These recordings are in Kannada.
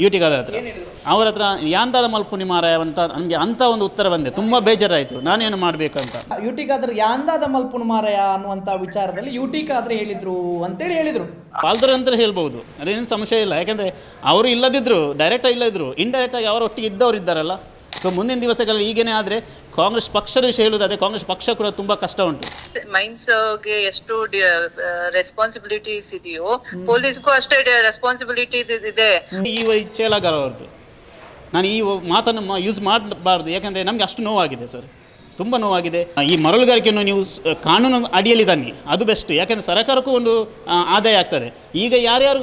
ಯುಟಿಗಾದ ಹತ್ರ. ಅವ್ರ ಹತ್ರ ಯಾಂದಾದ ಮಲ್ಪುನಿ ಮಾರಾಯ ಅಂತ ನನಗೆ ಅಂತ ಒಂದು ಉತ್ತರ ಬಂದೆ. ತುಂಬ ಬೇಜಾರಾಯಿತು. ನಾನೇನು ಮಾಡಬೇಕಂತ. ಯುಟಿಗಾದ್ರೆ ಯಾಂದಾದ ಮಲ್ಪುನ್ ಮಾರಾಯ ಅನ್ನುವಂಥ ವಿಚಾರದಲ್ಲಿ ಯುಟಿಗಾದ್ರೆ ಹೇಳಿದ್ರು ಅಂತೇಳಿ ಹೇಳಿದ್ರು. ಪಾಲ್ದರು ಅಂತ ಹೇಳ್ಬೋದು ಅದೇನು ಸಮಸ್ಯೆ ಇಲ್ಲ. ಯಾಕೆಂದರೆ ಅವರು ಇಲ್ಲದಿದ್ದರು ಡೈರೆಕ್ಟಾಗಿ ಇಲ್ಲದಿದ್ದರು ಇಂಡೈರೆಕ್ಟಾಗಿ ಅವರ ಒಟ್ಟಿಗೆ ಇದ್ದವರು ಇದ್ದಾರಲ್ಲ ಸೊ ಮುಂದಿನ ದಿವಸಗಳಲ್ಲಿ ಈಗೇನೆ ಆದರೆ ಕಾಂಗ್ರೆಸ್ ಪಕ್ಷದ ವಿಷಯ ಹೇಳುವುದಾದ್ರೆ ಕಾಂಗ್ರೆಸ್ ಪಕ್ಷ ಕೂಡ ತುಂಬಾ ಕಷ್ಟ ಉಂಟು. ಮೈನ್ಸ್ಗೆ ಎಷ್ಟು ರೆಸ್ಪಾನ್ಸಿಬಿಲಿಟೀಸ್ ಇದೆಯೋ ಪೊಲೀಸ್ಗೂ ಅಷ್ಟೇ ರೆಸ್ಪಾನ್ಸಿಬಿಲಿಟೀಸ್ ಇದೆ ಈ ಚೇಲಾಗಾರ ಅವ್ರದ್ದು. ನಾನು ಈ ಮಾತನ್ನು ಯೂಸ್ ಮಾಡಬಾರ್ದು. ಯಾಕಂದರೆ ನಮಗೆ ಅಷ್ಟು ನೋವಾಗಿದೆ ಸರ್ ತುಂಬ ನೋವಾಗಿದೆ. ಈ ಮರಳುಗಾರಿಕೆಯನ್ನು ನೀವು ಕಾನೂನು ಅಡಿಯಲ್ಲಿ ತನ್ನಿ. ಅದು ಬೆಸ್ಟ್ ಯಾಕೆಂದರೆ ಸರ್ಕಾರಕ್ಕೂ ಒಂದು ಆದಾಯ ಆಗ್ತದೆ. ಈಗ ಯಾರ್ಯಾರು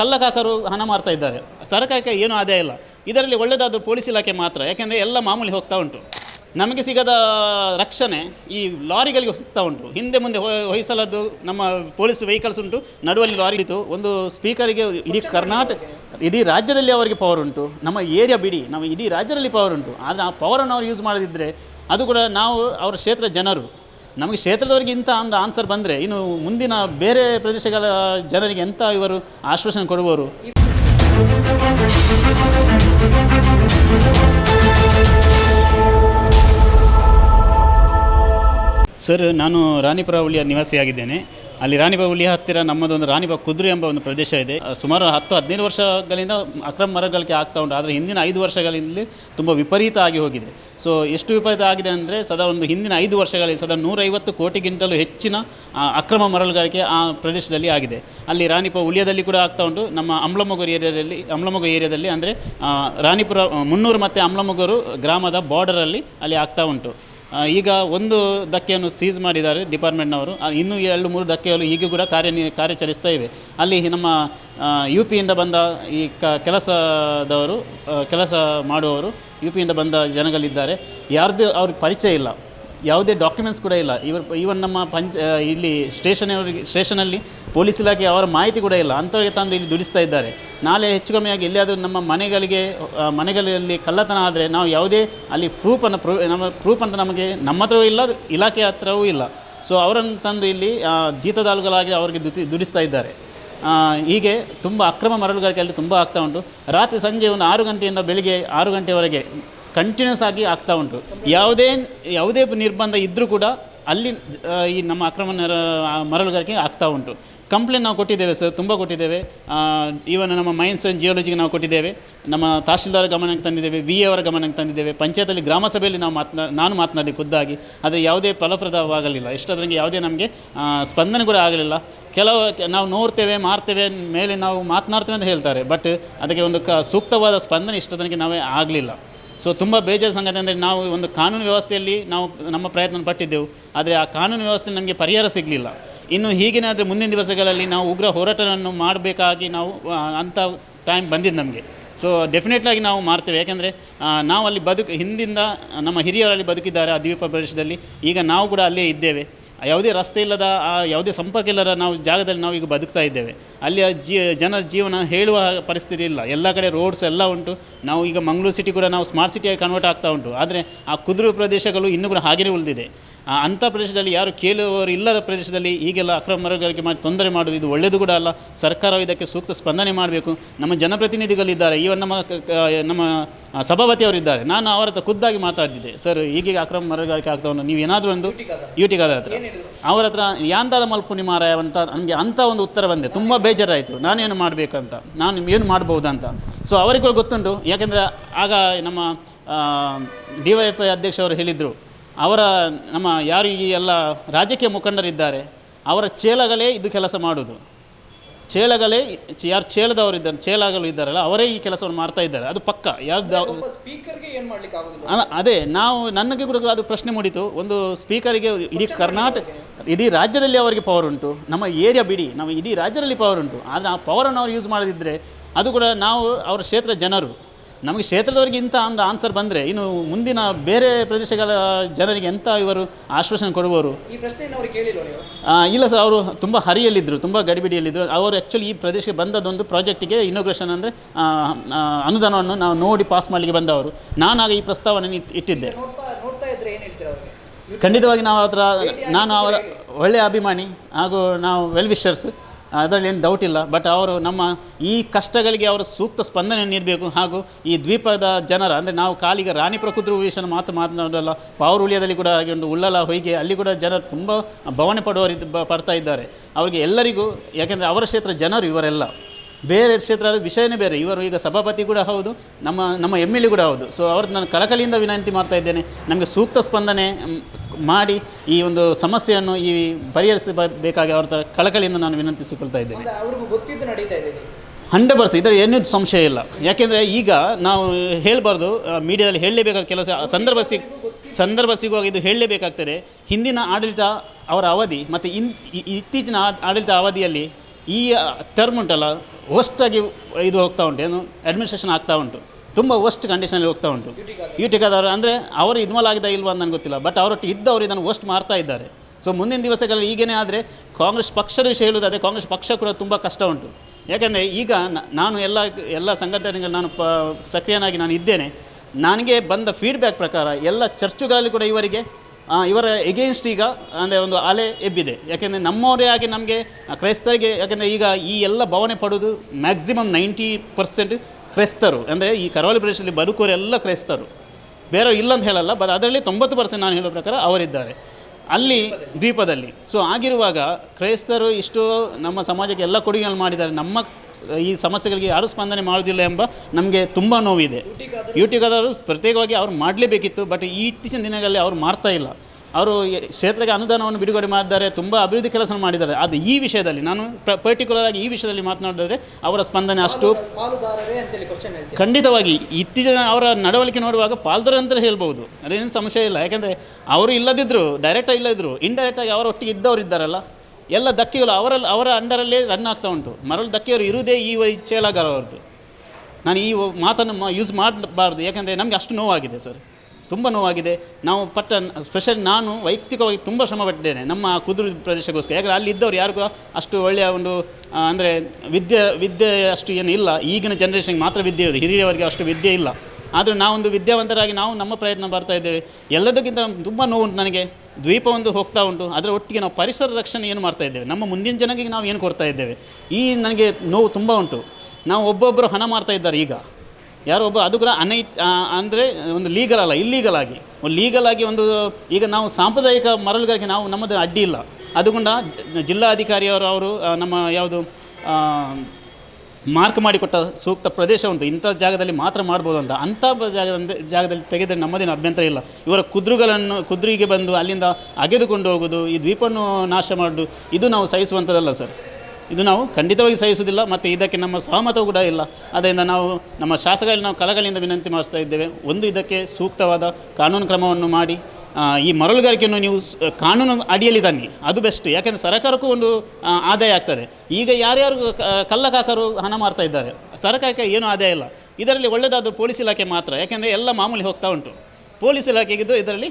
ಕಲ್ಲಕಾಕರು ಕಳ್ಳಕಾಕರು ಹಣ ಮಾಡ್ತಾ ಇದ್ದಾರೆ ಸರ್ಕಾರಕ್ಕೆ ಏನೂ ಆದಾಯ ಇಲ್ಲ. ಇದರಲ್ಲಿ ಒಳ್ಳೆಯದಾದ ಪೊಲೀಸ್ ಇಲಾಖೆ ಮಾತ್ರ, ಯಾಕೆಂದರೆ ಎಲ್ಲ ಮಾಮೂಲಿ ಹೋಗ್ತಾ ಉಂಟು. ನಮಗೆ ಸಿಗದ ರಕ್ಷಣೆ ಈ ಲಾರಿಗಳಿಗೆ ಸಿಗ್ತಾ ಉಂಟು. ಹಿಂದೆ ಮುಂದೆ ಹೊಯ್ಸಲದ್ದು ನಮ್ಮ ಪೊಲೀಸ್ ವೆಹಿಕಲ್ಸ್ ಉಂಟು. ನಡುವಲ್ಲಿ ಲಾರಿ ಇತ್ತು ಒಂದು ಸ್ಪೀಕರಿಗೆ ಇಡೀ ಕರ್ನಾಟಕ ಇಡೀ ರಾಜ್ಯದಲ್ಲಿ ಅವರಿಗೆ ಪವರ್ ಉಂಟು. ನಮ್ಮ ಏರಿಯಾ ಬಿಡಿ, ನಮ್ಮ ಇಡೀ ರಾಜ್ಯದಲ್ಲಿ ಪವರ್ ಉಂಟು. ಆದರೆ ಆ ಪವರನ್ನು ಅವ್ರು ಯೂಸ್ ಮಾಡದಿದ್ದರೆ ಅದು ಕೂಡ ನಾವು ಅವರ ಕ್ಷೇತ್ರ ಜನರು. ನಮಗೆ ಕ್ಷೇತ್ರದವರಿಗೆ ಇಂಥ ಒಂದು ಆನ್ಸರ್ ಬಂದರೆ ಇನ್ನು ಮುಂದಿನ ಬೇರೆ ಪ್ರದೇಶಗಳ ಜನರಿಗೆ ಎಂಥ ಇವರು ಆಶ್ವಾಸನೆ ಕೊಡುವವರು? ಸರ್ ನಾನು ರಾಣಿಪುರ ಹುಳಿಯ ನಿವಾಸಿಯಾಗಿದ್ದೇನೆ. ಅಲ್ಲಿ ರಾಣಿಬಾ ಹುಲಿ ಹತ್ತಿರ ನಮ್ಮದೊಂದು ರಾಣಿಬಾ ಕುದುರೆ ಎಂಬ ಒಂದು ಪ್ರದೇಶ ಇದೆ. ಸುಮಾರು ಹತ್ತು, ಹದಿನೈದು ವರ್ಷಗಳಿಂದ ಅಕ್ರಮ ಮರಗಳಿಗೆ ಆಗ್ತಾ ಉಂಟು. ಆದರೆ ಹಿಂದಿನ ಐದು ವರ್ಷಗಳಲ್ಲಿ ತುಂಬ ವಿಪರೀತ ಆಗಿ ಹೋಗಿದೆ. ಸೊ ಎಷ್ಟು ವಿಪರೀತ ಆಗಿದೆ ಅಂದರೆ ಸದಾ ಒಂದು ಹಿಂದಿನ ಐದು ವರ್ಷಗಳಲ್ಲಿ ಸದಾ ನೂರೈವತ್ತು ಕೋಟಿಗಿಂತಲೂ ಹೆಚ್ಚಿನ ಅಕ್ರಮ ಮರಳುಗಾರಿಕೆ ಆ ಪ್ರದೇಶದಲ್ಲಿ ಆಗಿದೆ. ಅಲ್ಲಿ ರಾಣಿಪ ಉಳಿಯದಲ್ಲಿ ಕೂಡ ಆಗ್ತಾ ಉಂಟು. ನಮ್ಮ ಅಮ್ಲಮೊಗರು ಏರಿಯಾದಲ್ಲಿ ಅಮ್ಲಮೊಗ ಏರಿಯಾದಲ್ಲಿ ಅಂದರೆ ರಾಣಿಪುರ, ಮುನ್ನೂರು ಮತ್ತು ಅಮ್ಲಮೊಗರು ಗ್ರಾಮದ ಬಾರ್ಡರಲ್ಲಿ ಅಲ್ಲಿ ಆಗ್ತಾ ಉಂಟು. ಈಗ ಒಂದು ಧಕ್ಕೆಯನ್ನು ಸೀಸ್ ಮಾಡಿದ್ದಾರೆ ಡಿಪಾರ್ಟ್ಮೆಂಟ್ನವರು. ಇನ್ನೂ ಎರಡು ಮೂರು ಧಕ್ಕೆಗಳು ಈಗ ಕೂಡ ಕಾರ್ಯ ಕಾರ್ಯಾಚರಿಸ್ತಾ ಇವೆ. ಅಲ್ಲಿ ನಮ್ಮ ಯು ಪಿಯಿಂದ ಬಂದ ಈ ಕ, ಕೆಲಸದವರು ಕೆಲಸ ಮಾಡುವವರು, ಯು ಪಿಯಿಂದ ಬಂದ ಜನಗಳಿದ್ದಾರೆ. ಯಾರ್ದು ಅವ್ರಿಗೆ ಪರಿಚಯ ಇಲ್ಲ. ಯಾವುದೇ ಡಾಕ್ಯುಮೆಂಟ್ಸ್ ಕೂಡ ಇಲ್ಲ. ಇವರು ಈವನ್ ನಮ್ಮ ಪಂಚ ಇಲ್ಲಿ ಸ್ಟೇಷನವರಿಗೆ, ಸ್ಟೇಷನಲ್ಲಿ ಪೊಲೀಸ್ ಇಲಾಖೆ ಅವರ ಮಾಹಿತಿ ಕೂಡ ಇಲ್ಲ. ಅಂಥವ್ರಿಗೆ ತಂದು ಇಲ್ಲಿ ದುಡಿಸ್ತಾ ಇದ್ದಾರೆ. ನಾಳೆ ಹೆಚ್ಚು ಕಮ್ಮಿಯಾಗಿ ಎಲ್ಲಿಯಾದರೂ ನಮ್ಮ ಮನೆಗಳಿಗೆ ಮನೆಗಳಲ್ಲಿ ಕಳ್ಳತನ ಆದರೆ ನಾವು ಯಾವುದೇ ಅಲ್ಲಿ ಪ್ರೂಫನ್ನು ಪ್ರೂ ನಮ್ಮ ಪ್ರೂಫ್ ಅಂತ ನಮಗೆ ನಮ್ಮ ಹತ್ರವೂ ಇಲ್ಲ, ಇಲಾಖೆ ಹತ್ರವೂ ಇಲ್ಲ. ಸೊ ಅವರನ್ನು ತಂದು ಇಲ್ಲಿ ಜೀತದಾಳುಗಳಾಗಿ ಅವರಿಗೆ ದುತಿ, ದುಡಿಸ್ತಾ ಇದ್ದಾರೆ. ಹೀಗೆ ತುಂಬ ಅಕ್ರಮ ಮರಳುಗಾರಿಕೆಯಲ್ಲಿ ತುಂಬ ಆಗ್ತಾ ಉಂಟು. ರಾತ್ರಿ ಸಂಜೆ ಒಂದು ಆರು ಗಂಟೆಯಿಂದ ಬೆಳಿಗ್ಗೆ ಆರು ಗಂಟೆವರೆಗೆ ಕಂಟಿನ್ಯೂಸ್ ಆಗಿ ಆಗ್ತಾ ಉಂಟು. ಯಾವುದೇ ಯಾವುದೇ ನಿರ್ಬಂಧ ಇದ್ದರೂ ಕೂಡ ಅಲ್ಲಿ ಈ ನಮ್ಮ ಅಕ್ರಮ ಮರಳುಗಾರಿಕೆ ಆಗ್ತಾ ಉಂಟು. ಕಂಪ್ಲೇಂಟ್ ನಾವು ಕೊಟ್ಟಿದ್ದೇವೆ ಸರ್ ತುಂಬ ಕೊಟ್ಟಿದ್ದೇವೆ. ಈವನ್ ನಮ್ಮ ಮೈನ್ಸ್ ಆ್ಯಂಡ್ ಜಿಯೋಲಜಿಗೆ ನಾವು ಕೊಟ್ಟಿದ್ದೇವೆ. ನಮ್ಮ ತಹಶೀಲ್ದಾರ ಗಮನಕ್ಕೆ ತಂದಿದ್ದೇವೆ ವಿ ಎ ಅವರ ಗಮನಕ್ಕೆ ತಂದಿದ್ದೇವೆ. ಪಂಚಾಯತಲ್ಲಿ ಗ್ರಾಮ ಸಭೆಯಲ್ಲಿ ನಾವು ಮಾತನಾ, ನಾನು ಮಾತನಾಡಿ ಖುದ್ದಾಗಿ. ಆದರೆ ಯಾವುದೇ ಫಲಪ್ರದವಾಗಲಿಲ್ಲ. ಎಷ್ಟೊತ್ತರೆಗೆ ಯಾವುದೇ ನಮಗೆ ಸ್ಪಂದನೆ ಕೂಡ ಆಗಲಿಲ್ಲ. ಕೆಲವು, ನಾವು ನೋಡ್ತೇವೆ ಮಾಡ್ತೇವೆ ಮೇಲೆ ನಾವು ಮಾತನಾಡ್ತೇವೆ ಅಂತ ಹೇಳ್ತಾರೆ. ಬಟ್ ಅದಕ್ಕೆ ಒಂದು ಕ, ಸೂಕ್ತವಾದ ಸ್ಪಂದನೆ ಇಷ್ಟದನಿಗೆ ನಾವೇ ಆಗಲಿಲ್ಲ. ಸೊ ತುಂಬ ಬೇಜಾರು ಸಂಗತಿ ಅಂದರೆ ನಾವು ಒಂದು ಕಾನೂನು ವ್ಯವಸ್ಥೆಯಲ್ಲಿ ನಾವು ನಮ್ಮ ಪ್ರಯತ್ನ ಪಟ್ಟಿದ್ದೆವು. ಆದರೆ ಆ ಕಾನೂನು ವ್ಯವಸ್ಥೆ ನಮಗೆ ಪರಿಹಾರ ಸಿಗಲಿಲ್ಲ. ಇನ್ನು ಹೀಗೇನಾದರೆ ಮುಂದಿನ ದಿವಸಗಳಲ್ಲಿ ನಾವು ಉಗ್ರ ಹೋರಾಟವನ್ನು ಮಾಡಬೇಕಾಗಿ ನಾವು ಅಂಥ ಟೈಮ್ ಬಂದಿದ್ದು ನಮಗೆ. ಸೊ ಡೆಫಿನೆಟ್ಲಾಗಿ ನಾವು ಮಾಡ್ತೇವೆ. ಯಾಕೆಂದರೆ ನಾವು ಅಲ್ಲಿ ಬದುಕು, ಹಿಂದಿಂದ ನಮ್ಮ ಹಿರಿಯರಲ್ಲಿ ಬದುಕಿದ್ದಾರೆ ಆ ದ್ವೀಪ ಪ್ರದೇಶದಲ್ಲಿ. ಈಗ ನಾವು ಕೂಡ ಅಲ್ಲೇ ಇದ್ದೇವೆ. ಯಾವುದೇ ರಸ್ತೆ ಇಲ್ಲದ ಆ ಯಾವುದೇ ಸಂಪರ್ಕ ಇಲ್ಲದ ನಾವು ಜಾಗದಲ್ಲಿ ನಾವು ಈಗ ಬದುಕ್ತಾ ಇದ್ದೇವೆ. ಅಲ್ಲಿ ಜೀ ಜನರ ಜೀವನ ಹೇಳುವ ಪರಿಸ್ಥಿತಿ ಇಲ್ಲ. ಎಲ್ಲ ಕಡೆ ರೋಡ್ಸ್ ಎಲ್ಲ ಉಂಟು. ನಾವು ಈಗ ಮಂಗಳೂರು ಸಿಟಿ ಕೂಡ ನಾವು ಸ್ಮಾರ್ಟ್ ಸಿಟಿಯಾಗಿ ಕನ್ವರ್ಟ್ ಆಗ್ತಾ ಉಂಟು. ಆದರೆ ಆ ಕುದುರೆ ಪ್ರದೇಶಗಳು ಇನ್ನೂ ಕೂಡ ಹಾಗೆಯೇ ಉಳಿದಿದೆ. ಆ ಅಂಥ ಪ್ರದೇಶದಲ್ಲಿ ಯಾರು ಕೇಳುವವರು ಇಲ್ಲದ ಪ್ರದೇಶದಲ್ಲಿ ಈಗೆಲ್ಲ ಅಕ್ರಮ ಮರಗಳಿಗೆ ಮಾಡಿ ತೊಂದರೆ ಮಾಡುವುದು ಇದು ಒಳ್ಳೆಯದು ಕೂಡ ಅಲ್ಲ. ಸರ್ಕಾರ ಇದಕ್ಕೆ ಸೂಕ್ತ ಸ್ಪಂದನೆ ಮಾಡಬೇಕು. ನಮ್ಮ ಜನಪ್ರತಿನಿಧಿಗಳಿದ್ದಾರೆ. ಈವನ್ ನಮ್ಮ ನಮ್ಮ ಸಭಾಪತಿಯವರಿದ್ದಾರೆ ನಾನು ಅವರ ಹತ್ರ ಖುದ್ದಾಗಿ ಮಾತಾಡಿದ್ದೆ ಸರ್ ಈಗೀಗ ಅಕ್ರಮ ಮರಗಾರಿಕೆ ಆಗ್ತಾ ಉಂಟು. ನೀವು ಏನಾದರೂ ಒಂದು ಯುಟಿಗಾದ ಹತ್ರ. ಅವರ ಹತ್ರ ಯಾಂದಾದ ಮಲ್ಪುನಿ ಮಾರಾಯ ಅಂತ ನನಗೆ ಅಂಥ ಒಂದು ಉತ್ತರ ಬಂದೆ. ತುಂಬ ಬೇಜಾರಾಯಿತು. ನಾನೇನು ಮಾಡಬೇಕಂತ? ನಾನು ಏನು ಮಾಡ್ಬೋದಂತ ಸೊ ಅವರಿಗೂ ಗೊತ್ತುಂಟು. ಯಾಕೆಂದರೆ ಆಗ ನಮ್ಮ ಡಿ ವೈ ಎಫ್ ಐ ಅಧ್ಯಕ್ಷರು ಹೇಳಿದರು, ಅವರ ನಮ್ಮ ಯಾರು ಈ ಎಲ್ಲ ರಾಜಕೀಯ ಮುಖಂಡರಿದ್ದಾರೆ, ಅವರ ಚೇಲಗಳೇ ಇದು ಕೆಲಸ ಮಾಡೋದು. ಚೇಳಗಳೇ ಚ- ಯಾರು ಚೇಳದವರು ಇದ್ದಾರೆ ಚೇಳಗಳು ಇದ್ದಾರಲ್ಲ ಅವರೇ ಈ ಕೆಲಸವನ್ನು ಮಾಡ್ತಾ ಇದ್ದಾರೆ. ಅದು ಪಕ್ಕ. ಯಾರು ಸ್ಪೀಕರ್ಗೆ ಏನು ಮಾಡ್ಲಿಕ್ಕೆ ಆಗುದಿಲ್ಲ? ಅದೇ ನಾವು ನನಗೆ ಕೂಡ ಅದು ಪ್ರಶ್ನೆ ಮೂಡಿತು. ಒಂದು ಸ್ಪೀಕರಿಗೆ ಇಡೀ ಕರ್ನಾಟಕ ಇಡೀ ರಾಜ್ಯದಲ್ಲಿ ಅವರಿಗೆ ಪವರ್ ಉಂಟು. ನಮ್ಮ ಏರಿಯಾ ಬಿಡಿ ನಮ್ಮ ಇಡೀ ರಾಜ್ಯದಲ್ಲಿ ಪವರ್ ಉಂಟು. ಆದರೆ ಆ ಪವರನ್ನು ಅವ್ರು ಯೂಸ್ ಮಾಡದಿದ್ದರೆ ಅದು ಕೂಡ ನಾವು ಅವರ ಕ್ಷೇತ್ರ ಜನರು. ನಮಗೆ ಕ್ಷೇತ್ರದವರಿಗೆ ಇಂಥ ಒಂದು ಆನ್ಸರ್ ಬಂದರೆ ಇನ್ನು ಮುಂದಿನ ಬೇರೆ ಪ್ರದೇಶಗಳ ಜನರಿಗೆ ಎಂಥ ಇವರು ಆಶ್ವಾಸನೆ ಕೊಡುವವರು? ಈ ಪ್ರಶ್ನೆಯನ್ನು ಕೇಳಿಲ್ಲ ಇಲ್ಲ ಸರ್ ಅವರು ತುಂಬ ಹರಿಯಲ್ಲಿದ್ದರು ತುಂಬ ಗಡಿಬಿಡಿಯಲ್ಲಿದ್ದರು ಅವರು ಆ್ಯಕ್ಚುಲಿ ಈ ಪ್ರದೇಶಕ್ಕೆ ಬಂದದ್ದೊಂದು ಪ್ರಾಜೆಕ್ಟಿಗೆ ಇನೋಗ್ರೇಷನ್ ಅಂದರೆ ಅನುದಾನವನ್ನು ನಾವು ನೋಡಿ ಪಾಸ್ ಮಾಡಲಿಕ್ಕೆ ಬಂದವರು. ನಾನಾಗ ಈ ಪ್ರಸ್ತಾವನೆ ಇಟ್ಟಿದ್ದೆ. ಖಂಡಿತವಾಗಿ ನಾವು ಅದರ ನಾನು ಅವರ ಒಳ್ಳೆಯ ಅಭಿಮಾನಿ ಹಾಗೂ ನಾವು ವೆಲ್ ವಿಶರ್ಸ್ ಅದರಲ್ಲಿ ಏನು ಡೌಟ್ ಇಲ್ಲ. ಬಟ್ ಅವರು ನಮ್ಮ ಈ ಕಷ್ಟಗಳಿಗೆ ಅವರು ಸೂಕ್ತ ಸ್ಪಂದನೆ ನೀಡಬೇಕು. ಹಾಗೂ ಈ ದ್ವೀಪದ ಜನರ, ಅಂದರೆ ನಾವು ಕಾಲಿಗೆ ರಾಣಿ ಪ್ರಕೃತಿ ಮಾತು ಮಾತನಾಡಲ್ಲ ಪಾವರುಳಿಯದಲ್ಲಿ ಕೂಡ ಹಾಗೆ ಒಂದು ಉಳ್ಳಲ ಹೊಯ್ಗೆ, ಅಲ್ಲಿ ಕೂಡ ಜನರು ತುಂಬ ಭವನೆ ಪಡುವ ಇದ್- ಪಡ್ತಾ ಇದ್ದಾರೆ. ಅವರಿಗೆ ಎಲ್ಲರಿಗೂ, ಯಾಕೆಂದರೆ ಅವರ ಕ್ಷೇತ್ರ ಜನರು ಇವರೆಲ್ಲ. ಬೇರೆ ಕ್ಷೇತ್ರದ ವಿಷಯನೇ ಬೇರೆ. ಇವರು ಈಗ ಸಭಾಪತಿ ಕೂಡ ಹೌದು ನಮ್ಮ ನಮ್ಮ ಎಂ ಎಲ್ ಎ ಕೂಡ ಹೌದು. ಸೊ ಅವ್ರದ್ದು ನಾನು ಕಳಕಳಿಯಿಂದ ವಿನಂತಿ ಮಾಡ್ತಾ ಇದ್ದೇನೆ. ನಮಗೆ ಸೂಕ್ತ ಸ್ಪಂದನೆ ಮಾಡಿ ಈ ಒಂದು ಸಮಸ್ಯೆಯನ್ನು ಈ ಪರಿಹರಿಸಬೇಕಾಗಿ ಅವ್ರ ಕಳಕಳಿಯಿಂದ ನಾನು ವಿನಂತಿಸಿಕೊಳ್ತಾ ಇದ್ದೇನೆ. ಅವ್ರಿಗೂ ಗೊತ್ತಿದ್ದು ನಡೀತಾ ಹಂಡ್ರೆಡ್ ಪರ್ಸೆಂಟ್. ಇದರ ಏನೂ ಸಂಶಯ ಇಲ್ಲ. ಯಾಕೆಂದರೆ ಈಗ ನಾವು ಹೇಳಬಾರ್ದು ಮೀಡಿಯಾದಲ್ಲಿ ಹೇಳಲೇಬೇಕಾದ ಕೆಲಸ ಸಂದರ್ಭ ಸಿಗ್ ಸಂದರ್ಭ ಸಿಗುವಾಗ ಇದು ಹೇಳಲೇಬೇಕಾಗ್ತದೆ. ಹಿಂದಿನ ಆಡಳಿತ ಅವರ ಅವಧಿ ಮತ್ತು ಇನ್ ಇತ್ತೀಚಿನ ಆಡಳಿತ ಅವಧಿಯಲ್ಲಿ ಈ ಟರ್ಮ್ ಉಂಟಲ್ಲ ವರ್ಸ್ಟಾಗಿ ಇದು ಹೋಗ್ತಾ ಉಂಟು. ಏನು ಅಡ್ಮಿನಿಸ್ಟ್ರೇಷನ್ ಆಗ್ತಾ ಉಂಟು. ತುಂಬ ವರ್ಸ್ಟ್ ಕಂಡೀಷನಲ್ಲಿ ಹೋಗ್ತಾ ಉಂಟು. ಯು ಟಿಕಾದವರು ಅಂದರೆ ಅವರು ಇನ್ವಾಲ್ವ್ ಆಗಿದೆ ಇಲ್ವಾ ಅಂತ ನನಗೆ ಗೊತ್ತಿಲ್ಲ. ಬಟ್ ಅವರೊಟ್ಟು ಇದ್ದವರು ಇದನ್ನು ವರ್ಸ್ಟ್ ಮಾಡ್ತಾ ಇದ್ದಾರೆ. ಸೊ ಮುಂದಿನ ದಿವಸಗಳಲ್ಲಿ ಈಗೇನೇ ಆದರೆ ಕಾಂಗ್ರೆಸ್ ಪಕ್ಷದ ವಿಷಯ ಹೇಳುವುದಾದರೆ ಕಾಂಗ್ರೆಸ್ ಪಕ್ಷ ಕೂಡ ತುಂಬ ಕಷ್ಟ ಉಂಟು. ಯಾಕೆಂದರೆ ಈಗ ನಾನು ಎಲ್ಲ ಎಲ್ಲ ಸಂಘಟನೆಗಳು ನಾನು ಪ, ಸಕ್ರಿಯನಾಗಿ ನಾನು ಇದ್ದೇನೆ. ನನಗೆ ಬಂದ ಫೀಡ್ಬ್ಯಾಕ್ ಪ್ರಕಾರ ಎಲ್ಲ ಚರ್ಚುಗಳಲ್ಲಿ ಕೂಡ ಇವರಿಗೆ ಇವರ ಎಗೇನ್ಸ್ಟ್ ಈಗ, ಅಂದರೆ ಒಂದು ಅಲೆ ಎಬ್ಬಿದೆ. ಯಾಕೆಂದರೆ ನಮ್ಮವರೇ ಆಗಿ ನಮಗೆ ಕ್ರೈಸ್ತರಿಗೆ, ಯಾಕೆಂದರೆ ಈಗ ಈ ಎಲ್ಲ ಭಾವನೆ ಪಡೋದು ಮ್ಯಾಕ್ಸಿಮಮ್ ನೈಂಟಿ ಪರ್ಸೆಂಟ್ ಕ್ರೈಸ್ತರು. ಅಂದರೆ ಈ ಕರಾವಳಿ ಪ್ರದೇಶದಲ್ಲಿ ಬದುಕೋರೆಲ್ಲ ಕ್ರೈಸ್ತರು. ಬೇರೆ ಇಲ್ಲ ಅಂತ ಹೇಳಲ್ಲ ಬಟ್ ಅದರಲ್ಲಿ ತೊಂಬತ್ತು ಪರ್ಸೆಂಟ್ ನಾನು ಹೇಳೋ ಪ್ರಕಾರ ಅವರಿದ್ದಾರೆ. ಅಲ್ಲಿ ದ್ವೀಪದಲ್ಲಿ. ಸೊ ಆಗಿರುವಾಗ ಕ್ರೈಸ್ತರು ಇಷ್ಟು ನಮ್ಮ ಸಮಾಜಕ್ಕೆ ಎಲ್ಲ ಕೊಡುಗೆಗಳು ಮಾಡಿದ್ದಾರೆ. ನಮ್ಮ ಈ ಸಮಸ್ಯೆಗಳಿಗೆ ಯಾರೂ ಸ್ಪಂದನೆ ಮಾಡೋದಿಲ್ಲ ಎಂಬ ನಮಗೆ ತುಂಬ ನೋವಿದೆ. ಯೂಟಿಗಾದವರು ಪ್ರತ್ಯೇಕವಾಗಿ ಅವ್ರು ಮಾಡಲೇಬೇಕಿತ್ತು ಬಟ್ ಈ ಇತ್ತೀಚಿನ ದಿನಗಳಲ್ಲಿ ಅವ್ರು ಮಾಡ್ತಾ ಇಲ್ಲ. ಅವರು ಕ್ಷೇತ್ರಕ್ಕೆ ಅನುದಾನವನ್ನು ಬಿಡುಗಡೆ ಮಾಡಿದ್ದಾರೆ ತುಂಬ ಅಭಿವೃದ್ಧಿ ಕೆಲಸ ಮಾಡಿದ್ದಾರೆ. ಅದು ಈ ವಿಷಯದಲ್ಲಿ ನಾನು ಪರ್ಟಿಕ್ಯುಲರ್ ಆಗಿ ಈ ವಿಷಯದಲ್ಲಿ ಮಾತನಾಡಿದ್ರೆ ಅವರ ಸ್ಪಂದನೆ ಅಷ್ಟು ಖಂಡಿತವಾಗಿ ಇತ್ತೀಚಿನ ಅವರ ನಡವಳಿಕೆ ನೋಡುವಾಗ ಪಾಲ್ದರ ಅಂತ ಹೇಳ್ಬೋದು ಅದೇನು ಸಮಸ್ಯೆ ಇಲ್ಲ. ಯಾಕೆಂದರೆ ಅವರು ಇಲ್ಲದಿದ್ದರು ಡೈರೆಕ್ಟಾಗಿ ಇಲ್ಲದಿದ್ದರು ಇಂಡೈರೆಕ್ಟಾಗಿ ಅವರ ಒಟ್ಟಿಗೆ ಇದ್ದವರು ಇದ್ದಾರಲ್ಲ ಎಲ್ಲ ದಕ್ಕೆಗಳು ಅವರಲ್ಲಿ ಅವರ ಅಂಡರಲ್ಲೇ ರನ್ ಆಗ್ತಾ ಉಂಟು. ಮರಳು ದಕ್ಕಿಯವರು ಇರುವುದೇ ಈ ಚೇಲಾಗಾರ ಅವ್ರದ್ದು ನಾನು ಈ ಮಾತನ್ನು ಯೂಸ್ ಮಾಡಬಾರ್ದು. ಯಾಕೆಂದರೆ ನಮಗೆ ಅಷ್ಟು ನೋವಾಗಿದೆ ಸರ್ ತುಂಬ ನೋವಾಗಿದೆ. ನಾವು ಪಟ್ಟ ಸ್ಪೆಷಲ್ ನಾನು ವೈಯಕ್ತಿಕವಾಗಿ ತುಂಬ ಶ್ರಮಪಟ್ಟಿದ್ದೇನೆ ನಮ್ಮ ಕುದುರು ಪ್ರದೇಶಕ್ಕೋಸ್ಕರ. ಯಾಕಂದರೆ ಅಲ್ಲಿ ಇದ್ದವರು ಯಾರಿಗೂ ಅಷ್ಟು ಒಳ್ಳೆಯ ಒಂದು ಅಂದರೆ ವಿದ್ಯೆ ವಿದ್ಯೆ ಅಷ್ಟು ಏನು ಇಲ್ಲ. ಈಗಿನ ಜನ್ರೇಷನ್ಗೆ ಮಾತ್ರ ವಿದ್ಯೆ ಇದೆ ಹಿರಿಯವರಿಗೆ ಅಷ್ಟು ವಿದ್ಯೆ ಇಲ್ಲ. ಆದರೆ ನಾವೊಂದು ವಿದ್ಯಾವಂತರಾಗಿ ನಾವು ನಮ್ಮ ಪ್ರಯತ್ನ ಬರ್ತಾ ಇದ್ದೇವೆ. ಎಲ್ಲದಕ್ಕಿಂತ ತುಂಬ ನೋವು ಉಂಟು ನನಗೆ. ದ್ವೀಪ ಒಂದು ಹೋಗ್ತಾ ಉಂಟು. ಅದರ ಒಟ್ಟಿಗೆ ನಾವು ಪರಿಸರ ರಕ್ಷಣೆ ಏನು ಮಾಡ್ತಾ ಇದ್ದೇವೆ? ನಮ್ಮ ಮುಂದಿನ ಜನರಿಗೆ ನಾವು ಏನು ಕೊಡ್ತಾ ಇದ್ದೇವೆ? ಈ ನನಗೆ ನೋವು ತುಂಬ ಉಂಟು. ನಾವು ಒಬ್ಬೊಬ್ಬರು ಹಣ ಮಾಡ್ತಾ ಇದ್ದಾರೆ ಈಗ. ಯಾರೋ ಒಬ್ಬ, ಅದು ಕೂಡ ಅನೈ ಅಂದರೆ ಒಂದು ಲೀಗಲ್ ಅಲ್ಲ ಇಲ್ಲೀಗಲ್ ಆಗಿ. ಒಂದು ಲೀಗಲ್ ಆಗಿ ಒಂದು, ಈಗ ನಾವು ಸಾಂಪ್ರದಾಯಿಕ ಮರಳುಗಾರಿಕೆ ನಾವು ನಮ್ಮದು ಅಡ್ಡಿ ಇಲ್ಲ. ಅದಕೊಂಡ ಜಿಲ್ಲಾಧಿಕಾರಿಯವರು ಅವರು ನಮ್ಮ ಯಾವುದು ಮಾರ್ಕ್ ಮಾಡಿಕೊಟ್ಟ ಸೂಕ್ತ ಪ್ರದೇಶ ಉಂಟು. ಇಂಥ ಜಾಗದಲ್ಲಿ ಮಾತ್ರ ಮಾಡ್ಬೋದು ಅಂತ. ಅಂಥ ಜಾಗದಂತೆ ಜಾಗದಲ್ಲಿ ತೆಗೆದರೆ ನಮ್ಮದೇನು ಅಭ್ಯಂತರ ಇಲ್ಲ. ಇವರ ಕುದುರುಗಳನ್ನು, ಕುದುರಿಗೆ ಬಂದು ಅಲ್ಲಿಂದ ಅಗೆದುಕೊಂಡು ಹೋಗೋದು, ಈ ದ್ವೀಪವನ್ನು ನಾಶ ಮಾಡೋದು, ಇದು ನಾವು ಸಹಿಸುವಂಥದ್ದಲ್ಲ ಸರ್. ಇದು ನಾವು ಖಂಡಿತವಾಗಿ ಸಹಿಸುವುದಿಲ್ಲ, ಮತ್ತು ಇದಕ್ಕೆ ನಮ್ಮ ಸಹಮತ ಕೂಡ ಇಲ್ಲ. ಅದರಿಂದ ನಾವು ನಮ್ಮ ಶಾಸಕರಲ್ಲಿ ನಾವು ಕಲಗಳಿಂದ ವಿನಂತಿ ಮಾಡಿಸ್ತಾ ಇದ್ದೇವೆ, ಒಂದು ಇದಕ್ಕೆ ಸೂಕ್ತವಾದ ಕಾನೂನು ಕ್ರಮವನ್ನು ಮಾಡಿ ಈ ಮರಳುಗಾರಿಕೆಯನ್ನು ನೀವು ಕಾನೂನು ಅಡಿಯಲ್ಲಿ ತನ್ನಿ, ಅದು ಬೆಸ್ಟ್. ಯಾಕೆಂದರೆ ಸರ್ಕಾರಕ್ಕೂ ಒಂದು ಆದಾಯ ಆಗ್ತದೆ. ಈಗ ಯಾರ್ಯಾರು ಕಳ್ಳಕಾಕರು ಹಣ ಮಾಡ್ತಾ ಇದ್ದಾರೆ, ಸರ್ಕಾರಕ್ಕೆ ಏನೂ ಆದಾಯ ಇಲ್ಲ. ಇದರಲ್ಲಿ ಒಳ್ಳೆಯದಾದ ಪೊಲೀಸ್ ಇಲಾಖೆ ಮಾತ್ರ, ಯಾಕೆಂದರೆ ಎಲ್ಲ ಮಾಮೂಲಿ ಹೋಗ್ತಾ ಉಂಟು. ಪೊಲೀಸ್ ಇಲಾಖೆಗಿದ್ದು ಇದರಲ್ಲಿ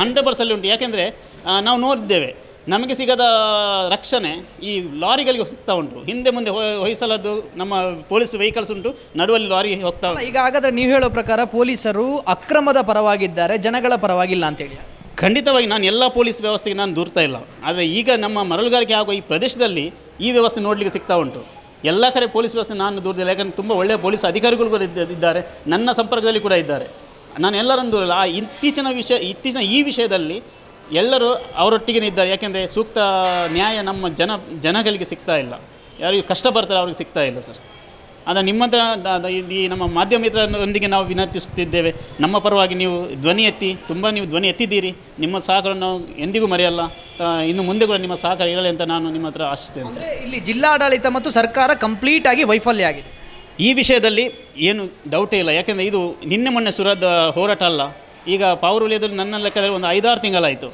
ಹಂಡ್ರೆಡ್ ಪರ್ಸೆಂಟ್ ಉಂಟು. ಯಾಕೆಂದರೆ ನಾವು ನೋಡಿದ್ದೇವೆ ನಮಗೆ ಸಿಗದ ರಕ್ಷಣೆ ಈ ಲಾರಿಗಳಿಗೆ ಸಿಗ್ತಾ ಉಂಟು. ಹಿಂದೆ ಮುಂದೆ ವಹಿಸಲದ್ದು ಹೊಯ್ಸಲದ್ದು ನಮ್ಮ ಪೊಲೀಸ್ ವೆಹಿಕಲ್ಸ್ ಉಂಟು. ನಡುವಲ್ಲಿ ಲಾರಿ ಹೋಗ್ತಾ ಉಂಟು. ಈಗ ಹಾಗಾದ್ರೆ ನೀವು ಹೇಳೋ ಪ್ರಕಾರ ಪೊಲೀಸರು ಅಕ್ರಮದ ಪರವಾಗಿದ್ದಾರೆ ಜನಗಳ ಪರವಾಗಿಲ್ಲ ಅಂತೇಳಿ ಖಂಡಿತವಾಗಿ ನಾನು ಎಲ್ಲ ಪೊಲೀಸ್ ವ್ಯವಸ್ಥೆಗೆ ನಾನು ದೂರ್ತಾ ಇಲ್ಲ. ಆದರೆ ಈಗ ನಮ್ಮ ಮರಳುಗಾರಿಕೆ ಆಗುವ ಈ ಪ್ರದೇಶದಲ್ಲಿ ಈ ವ್ಯವಸ್ಥೆ ನೋಡಲಿಕ್ಕೆ ಸಿಗ್ತಾ ಉಂಟು. ಎಲ್ಲ ಕಡೆ ಪೊಲೀಸ್ ವ್ಯವಸ್ಥೆ ನಾನು ದೂರದಿಲ್ಲ ಯಾಕಂದರೆ ತುಂಬ ಒಳ್ಳೆಯ ಪೊಲೀಸ್ ಅಧಿಕಾರಿಗಳು ಕೂಡ ಇದ್ದ- ಇದ್ದಾರೆ. ನನ್ನ ಸಂಪರ್ಕದಲ್ಲಿ ಕೂಡ ಇದ್ದಾರೆ. ನಾನು ಎಲ್ಲರನ್ನು ದೂರಲ್ಲ. ಆ ಇತ್ತೀಚಿನ ವಿಷಯ ಇತ್ತೀಚಿನ ಈ ವಿಷಯದಲ್ಲಿ ಎಲ್ಲರೂ ಅವರೊಟ್ಟಿಗೆ ಇದ್ದಾರೆ. ಯಾಕೆಂದರೆ ಸೂಕ್ತ ನ್ಯಾಯ ನಮ್ಮ ಜನ ಜನಗಳಿಗೆ ಸಿಗ್ತಾ ಇಲ್ಲ. ಯಾರಿಗೆ ಕಷ್ಟ ಬರ್ತಾರೆ ಅವ್ರಿಗೆ ಸಿಗ್ತಾ ಇಲ್ಲ ಸರ್. ಅದು ನಿಮ್ಮಂಥ ದ- ದ- ಈ ನಮ್ಮ ಮಾಧ್ಯಮ ಮಿತ್ರರೊಂದಿಗೆ ನಾವು ವಿನಂತಿಸುತ್ತಿದ್ದೇವೆ. ನಮ್ಮ ಪರವಾಗಿ ನೀವು ಧ್ವನಿ ಎತ್ತಿ ತುಂಬ ನೀವು ಧ್ವನಿ ಎತ್ತಿದ್ದೀರಿ. ನಿಮ್ಮ ಸಹಕಾರವನ್ನು ನಾವು ಎಂದಿಗೂ ಮರೆಯಲ್ಲ. ಇನ್ನು ಮುಂದೆ ಕೂಡ ನಿಮ್ಮ ಸಹಕಾರ ಇರಲಿ ಅಂತ ನಾನು ನಿಮ್ಮ ಹತ್ರ ಆಶಿಸ್ತೇನೆ ಸರ್. ಇಲ್ಲಿ ಜಿಲ್ಲಾಡಳಿತ ಮತ್ತು ಸರ್ಕಾರ ಕಂಪ್ಲೀಟ್ ಆಗಿ ವೈಫಲ್ಯ ಆಗಿದೆ. ಈ ವಿಷಯದಲ್ಲಿ ಏನು ಡೌಟೇ ಇಲ್ಲ. ಯಾಕೆಂದರೆ ಇದು ನಿನ್ನೆ ಮೊನ್ನೆ ಸುರದ ಹೋರಾಟ ಅಲ್ಲ. ಈಗ ಪಾವರುಳಿಯದಲ್ಲಿ ನನ್ನ ಲೆಕ್ಕದಲ್ಲಿ ಒಂದು ಐದಾರು ತಿಂಗಳಾಯಿತು.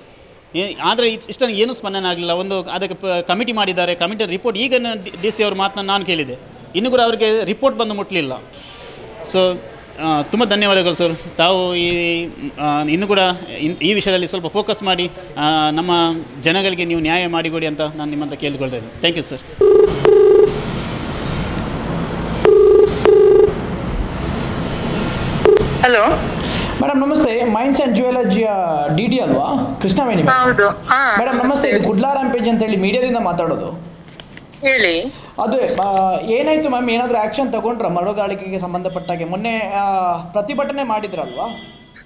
ಆದರೆ ಇಷ್ಟೊಂದು ಏನೂ ಸ್ಪಂದನೆ ಆಗಲಿಲ್ಲ. ಒಂದು ಅದಕ್ಕೆ ಕಮಿಟಿ ಮಾಡಿದ್ದಾರೆ. ಕಮಿಟಿ ರಿಪೋರ್ಟ್ ಈಗ ಡಿ ಸಿ ಅವ್ರ ಮಾತನ್ನ ನಾನು ಕೇಳಿದೆ ಇನ್ನು ಕೂಡ ಅವರಿಗೆ ರಿಪೋರ್ಟ್ ಬಂದು ಮುಟ್ಟಲಿಲ್ಲ ಸೊ ತುಂಬ ಧನ್ಯವಾದಗಳು ಸರ್. ತಾವು ಈ ಇನ್ನು ಕೂಡ ಈ ವಿಷಯದಲ್ಲಿ ಸ್ವಲ್ಪ ಫೋಕಸ್ ಮಾಡಿ ನಮ್ಮ ಜನಗಳಿಗೆ ನೀವು ನ್ಯಾಯ ಮಾಡಿಕೊಡಿ ಅಂತ ನಾನು ನಿಮ್ಮಂತ ಕೇಳಿಕೊಳ್ತಾ thank you sir hello madam ನಮಸ್ತೆ. ಮೈನ್ಸ್ ಅಂಡ್ ಜ್ಯುವೆಲಜಿಯ ಡಿ ಡಿ ಅಲ್ವಾ? ಕೃಷ್ಣವೇಣಿ ಹೌದು. ಹಾ. ಮೇಡಮ್ ನಮಸ್ತೆ. ಇದು ಕುಡ್ಲಾ ರಾಂಪೇಜ್ ಅಂತ ಹೇಳಿ ಮೀಡಿಯಾದಿಂದ ಮಾತಾಡೋದು. ಹೇಳಿ. ಅದು ಆ, ಏನಾಯ್ತು ಮ್ಯಾಮ್ ಏನಾದರೂ ಆಕ್ಷನ್ ತಗೊಂಡ್ರ? ಸಂಬಂಧಪಟ್ಟ ಸಂಬಂಧಪಟ್ಟಾಗೆ ಮೊನ್ನೆ ಆ, ಪ್ರತಿಭಟನೆ ಮಾಡಿದ್ರಲ್ವಾ?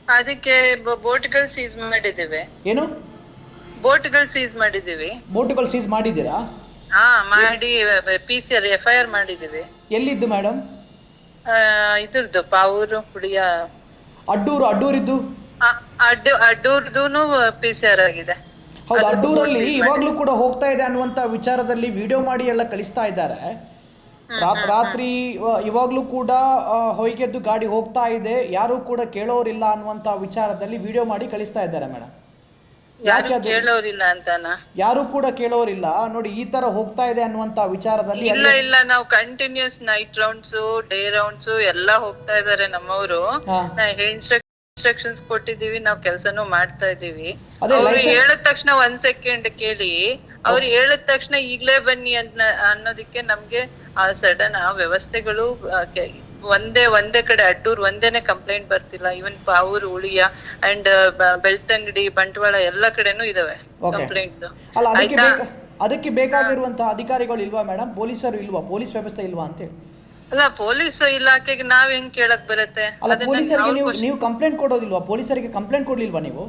ಅದಕ್ಕೆ ಬೋಟ್ಗಳು ಸೀಸ್ ಮಾಡಿದ್ದೇವೆ. ಏನು? ಬೋಟ್ಗಳು ಸೀಸ್ ಮಾಡಿದ್ದೀವಿ. ಬೋಟುಗಳು ಸೀಸ್ ಮಾಡಿದ್ದೀರಾ? ಹಾ ಮಾಡಿ P C R F I R ಮಾಡಿದ್ದೀವಿ. ಎಲ್ಲಿದ್ದು ಮೇಡಮ್ ಇದ್ರದ್ದು ಪಾವೂರು ಹುಡಿಯ ಅಡ್ಡೂರು ಅಡ್ಡೂರಿದ್ದು? ಅಡ್ಡು ಪಿ ಸಿ ಆರ್ ಆಗಿದೆ. ಹೌದು ಅಡ್ಡೂರಲ್ಲಿ ಇವಾಗ್ಲೂ ಕೂಡ ಹೋಗ್ತಾ ಇದೆ ಅನ್ನುವಂತ ವಿಚಾರದಲ್ಲಿ ವಿಡಿಯೋ ಮಾಡಿ ಎಲ್ಲ ಕಳಿಸ್ತಾ ಇದ್ದಾರೆ. ರಾತ್ ರಾತ್ರಿ ಇವ- ಇವಾಗ್ಲೂ ಕೂಡ ಹೊಯ್ಗೆದ್ದು ಗಾಡಿ ಹೋಗ್ತಾ ಇದೆ. ಯಾರು ಕೂಡ ಕೇಳೋರಿಲ್ಲ ಅನ್ನುವಂತ ವಿಚಾರದಲ್ಲಿ ವಿಡಿಯೋ ಮಾಡಿ ಕಳಿಸ್ತಾ ಇದ್ದಾರೆ ಮೇಡಮ್ ಯಾಕೆ ಅದು ಕೇಳೋರಿಲ್ಲ ಅಂತಾನ? ಯಾರು ಕೂಡ ಕೇಳೋರಿಲ್ಲ. ನೋಡಿ ಈ ತರ ಹೋಗ್ತಾ ಇದೆ ಅನ್ನುವಂತ ವಿಚಾರದಲ್ಲಿ ಇಲ್ಲ ಇಲ್ಲ ನಾವು continuous night rounds day rounds ಎಲ್ಲ ಹೋಗ್ತಾ ಇದಾರೆ ನಮ್ಮವರು. ಹಾ. ಇನ್ಸ್ಟ್ರಕ್ಷನ್ಸ್ ಕೊಟ್ಟಿದೀವಿ ನಾವು ಕೆಲ್ಸನೂ ಮಾಡ್ತಾ ಇದೀವಿ ಅದೇ ಅವ್ರು license- ಹೇಳಿದ ತಕ್ಷಣ ಒಂದ್ ಸೆಕೆಂಡ್ ಕೇಳಿ ಅವ್ರು ಹೇಳಿದ ತಕ್ಷಣ ಈಗ್ಲೇ ಬನ್ನಿ ಅಂತ ಅನ್ನೋದಕ್ಕೆ ನಮ್ಗೆ ಆ ಸಡನ್ ಆ ವ್ಯವಸ್ಥೆಗಳು ಆ, ಕೆ- ಒಂದೇ ಒಂದೇ ಕಡೆ ಅಡ್ಡೂರ್ ಒಂದೇನೆ ಕಂಪ್ಲೇಂಟ್ ಬರ್ತಿಲ್ಲ. ಇವನ್ ಪಾವೂರ್ ಉಳಿಯ ಅಂಡ್ ಬೆಳ್ತಂಗಡಿ ಬಂಟ್ವಾಳ ಎಲ್ಲಾ ಕಡೆನೂ ಇದಾವೆ ಕಂಪ್ಲೇಂಟ್ ಅಲ್ಲ ಅದಕ್ಕೆ ಆಯ್ತಾ? ಬೇಕ ಅದಕ್ಕೆ ಬೇಕಾಗಿರುವಂತಹ ಅಧಿಕಾರಿಗಳು ಇಲ್ವಾ ಮೇಡಮ್ ಪೊಲೀಸರು ಇಲ್ವಾ? ಪೊಲೀಸ್ ವ್ಯವಸ್ಥೆ ಇಲ್ವಾ ಅಂತೇಳಿ? ಅಲ್ಲ ಪೊಲೀಸ್ ಇಲಾಖೆಗೆ ನಾವ್ ಹೆಂಗ್ ಕೇಳಕ್ ಬರುತ್ತೆ? ಅಲ್ಲ ಅದನ್ನ ಪೊಲೀಸರಿಗೆ ನಾವು ನೀವು ನೀವು ಕಂಪ್ಲೇಂಟ್ ಕೊಡೋದಿಲ್ವಾ? ಪೊಲೀಸರಿಗೆ ಕಂಪ್ಲೇಂಟ್ ಕೊಡ್ಲಿಲ್ವಾ ನೀವು?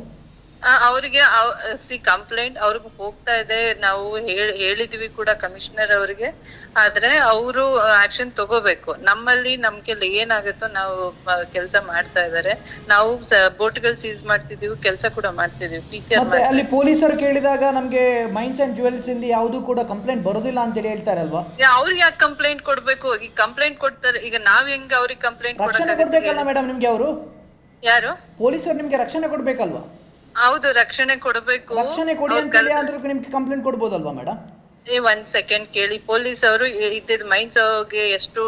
ಅವ್ರಿಗೆ ಸಿ ಕಂಪ್ಲೇಂಟ್ ಅವ್ರಿಗೆ ಹೋಗ್ತಾ ಇದೆ. ನಾವು ಹೇಳಿದ್ವಿ ಕೂಡ ಕಮಿಷನರ್ ಅವ್ರಿಗೆ. ಆದ್ರೆ ಅವರು ಆಕ್ಷನ್ ತಗೋಬೇಕು. ನಮ್ಮಲ್ಲಿ ನಮ್ ಕೆಲ ಏನಾಗುತ್ತೋ ನಾವು ಕೆಲಸ ಮಾಡ್ತಾ ಇದಾರೆ. ನಾವು ಬೋಟ್ಗಳು ಸೀಸ್ ಮಾಡ್ತಿದೀವಿ ಕೆಲಸ ಕೂಡ ಮಾಡ್ತಿದೀವಿ. ಮತ್ತೆ ಅಲ್ಲಿ ಪೊಲೀಸರು ಕೇಳಿದಾಗ ನಮ್ಗೆ ಮೈನ್ಸ್ ಅಂಡ್ ಜುವೆಲ್ಸ್ ಇಂದ ಯಾವ್ದೂ ಕೂಡ ಕಂಪ್ಲೇಂಟ್ ಬರೋದಿಲ್ಲ ಅಂತೇಳಿ ಹೇಳ್ತಾರೆ ಅಲ್ವಾ ಅವ್ರಿಗೆ ಯಾಕೆ ಕಂಪ್ಲೇಂಟ್ ಕೊಡ್ಬೇಕು? ಈಗ ಕಂಪ್ಲೇಂಟ್ ಕೊಡ್ತಾರೆ. ಈಗ ನಾವ್ ಹೆಂಗ್ ಅವ್ರಿಗೆ ಕಂಪ್ಲೇಂಟ್ ರಕ್ಷಣೆ ಕೊಡ್ಬೇಕಲ್ಲ ಮೇಡಮ್ ನಿಮ್ಗೆ ಅವರು? ಯಾರು? ಪೊಲೀಸರು ನಿಮ್ಗೆ ರಕ್ಷಣೆ ಕೊಡ್ಬೇಕಲ್ವಾ? ಹೌದು ರಕ್ಷಣೆ ಕೊಡಬೇಕು. ರಕ್ಷಣೆ ಕೊಡಿ ಅಂತ ಹೇಳಿ ಆದ್ರೂ ನಿಮ್ಗೆ ಕಂಪ್ಲೇಂಟ್ ಕೊಡ್ಬೋದಲ್ವಾ ಮೇಡಮ್ ಏ ಒಂದ್ ಸೆಕೆಂಡ್ ಕೇಳಿ. ಪೊಲೀಸ್ ಅವರು ಇದ್ದಿದ್ ಮೈನ್ಸ್ ಅವ್ರಿಗೆ ಎಷ್ಟು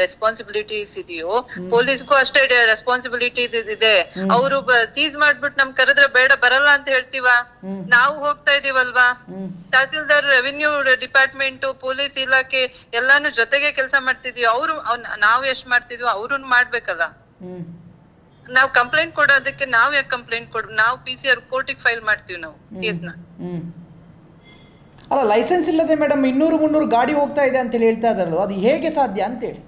ರೆಸ್ಪಾನ್ಸಿಬಿಲಿಟೀಸ್ ಇದೆಯೋ ಪೊಲೀಸ್ಗೂ ಅಷ್ಟೇ ರೆಸ್ಪಾನ್ಸಿಬಿಲಿಟೀಸ್ ಇದೆ ಅವರು ಸೀಸ್ ಮಾಡ್ಬಿಟ್ಟು ನಮ್ ಕರೆದ್ರೆ ಬೇಡ ಬರಲ್ಲ ಅಂತ ಹೇಳ್ತೀವ? ನಾವು ಹೋಗ್ತಾ ಇದೀವಲ್ವಾ? ತಹಸೀಲ್ದಾರ್ ರೆವಿನ್ಯೂ ಡಿಪಾರ್ಟ್ಮೆಂಟ್ ಪೊಲೀಸ್ ಇಲಾಖೆ ಎಲ್ಲಾನು ಜೊತೆಗೆ ಕೆಲಸ ಮಾಡ್ತಿದೀವಿ ಅವರು ನಾವ್ ಎಷ್ಟ್ ಮಾಡ್ತಿದ್ವಿ ಅವ್ರು ಮಾಡ್ಬೇಕಲ್ಲ? ನಾವ್ ಕಂಪ್ಲೇಂಟ್ ಕೊಡೋದಕ್ಕೆ ನಾವ್ ಯಾಕೆ ಕಂಪ್ಲೇಂಟ್ ಕೊಡ್ ನಾವು ಪಿ ಸಿ ಆರ್ ಕೋರ್ಟಿಗೆ ಫೈಲ್ ಮಾಡ್ತೀವಿ ನಾವು ಕೇಸ್ನ ಹ್ಮ್. ಅಲ್ಲ ಲೈಸೆನ್ಸ್ ಇಲ್ಲದೆ ಮೇಡಮ್ ಇನ್ನೂರು ಮುನ್ನೂರು ಗಾಡಿ ಹೋಗ್ತಾ ಇದೆ ಅಂತೇಳಿ ಹೇಳ್ತಾ ಇದ್ದಾರಲ್ವ ಅದು ಹೇಗೆ ಸಾಧ್ಯ ಅಂತೇಳಿ?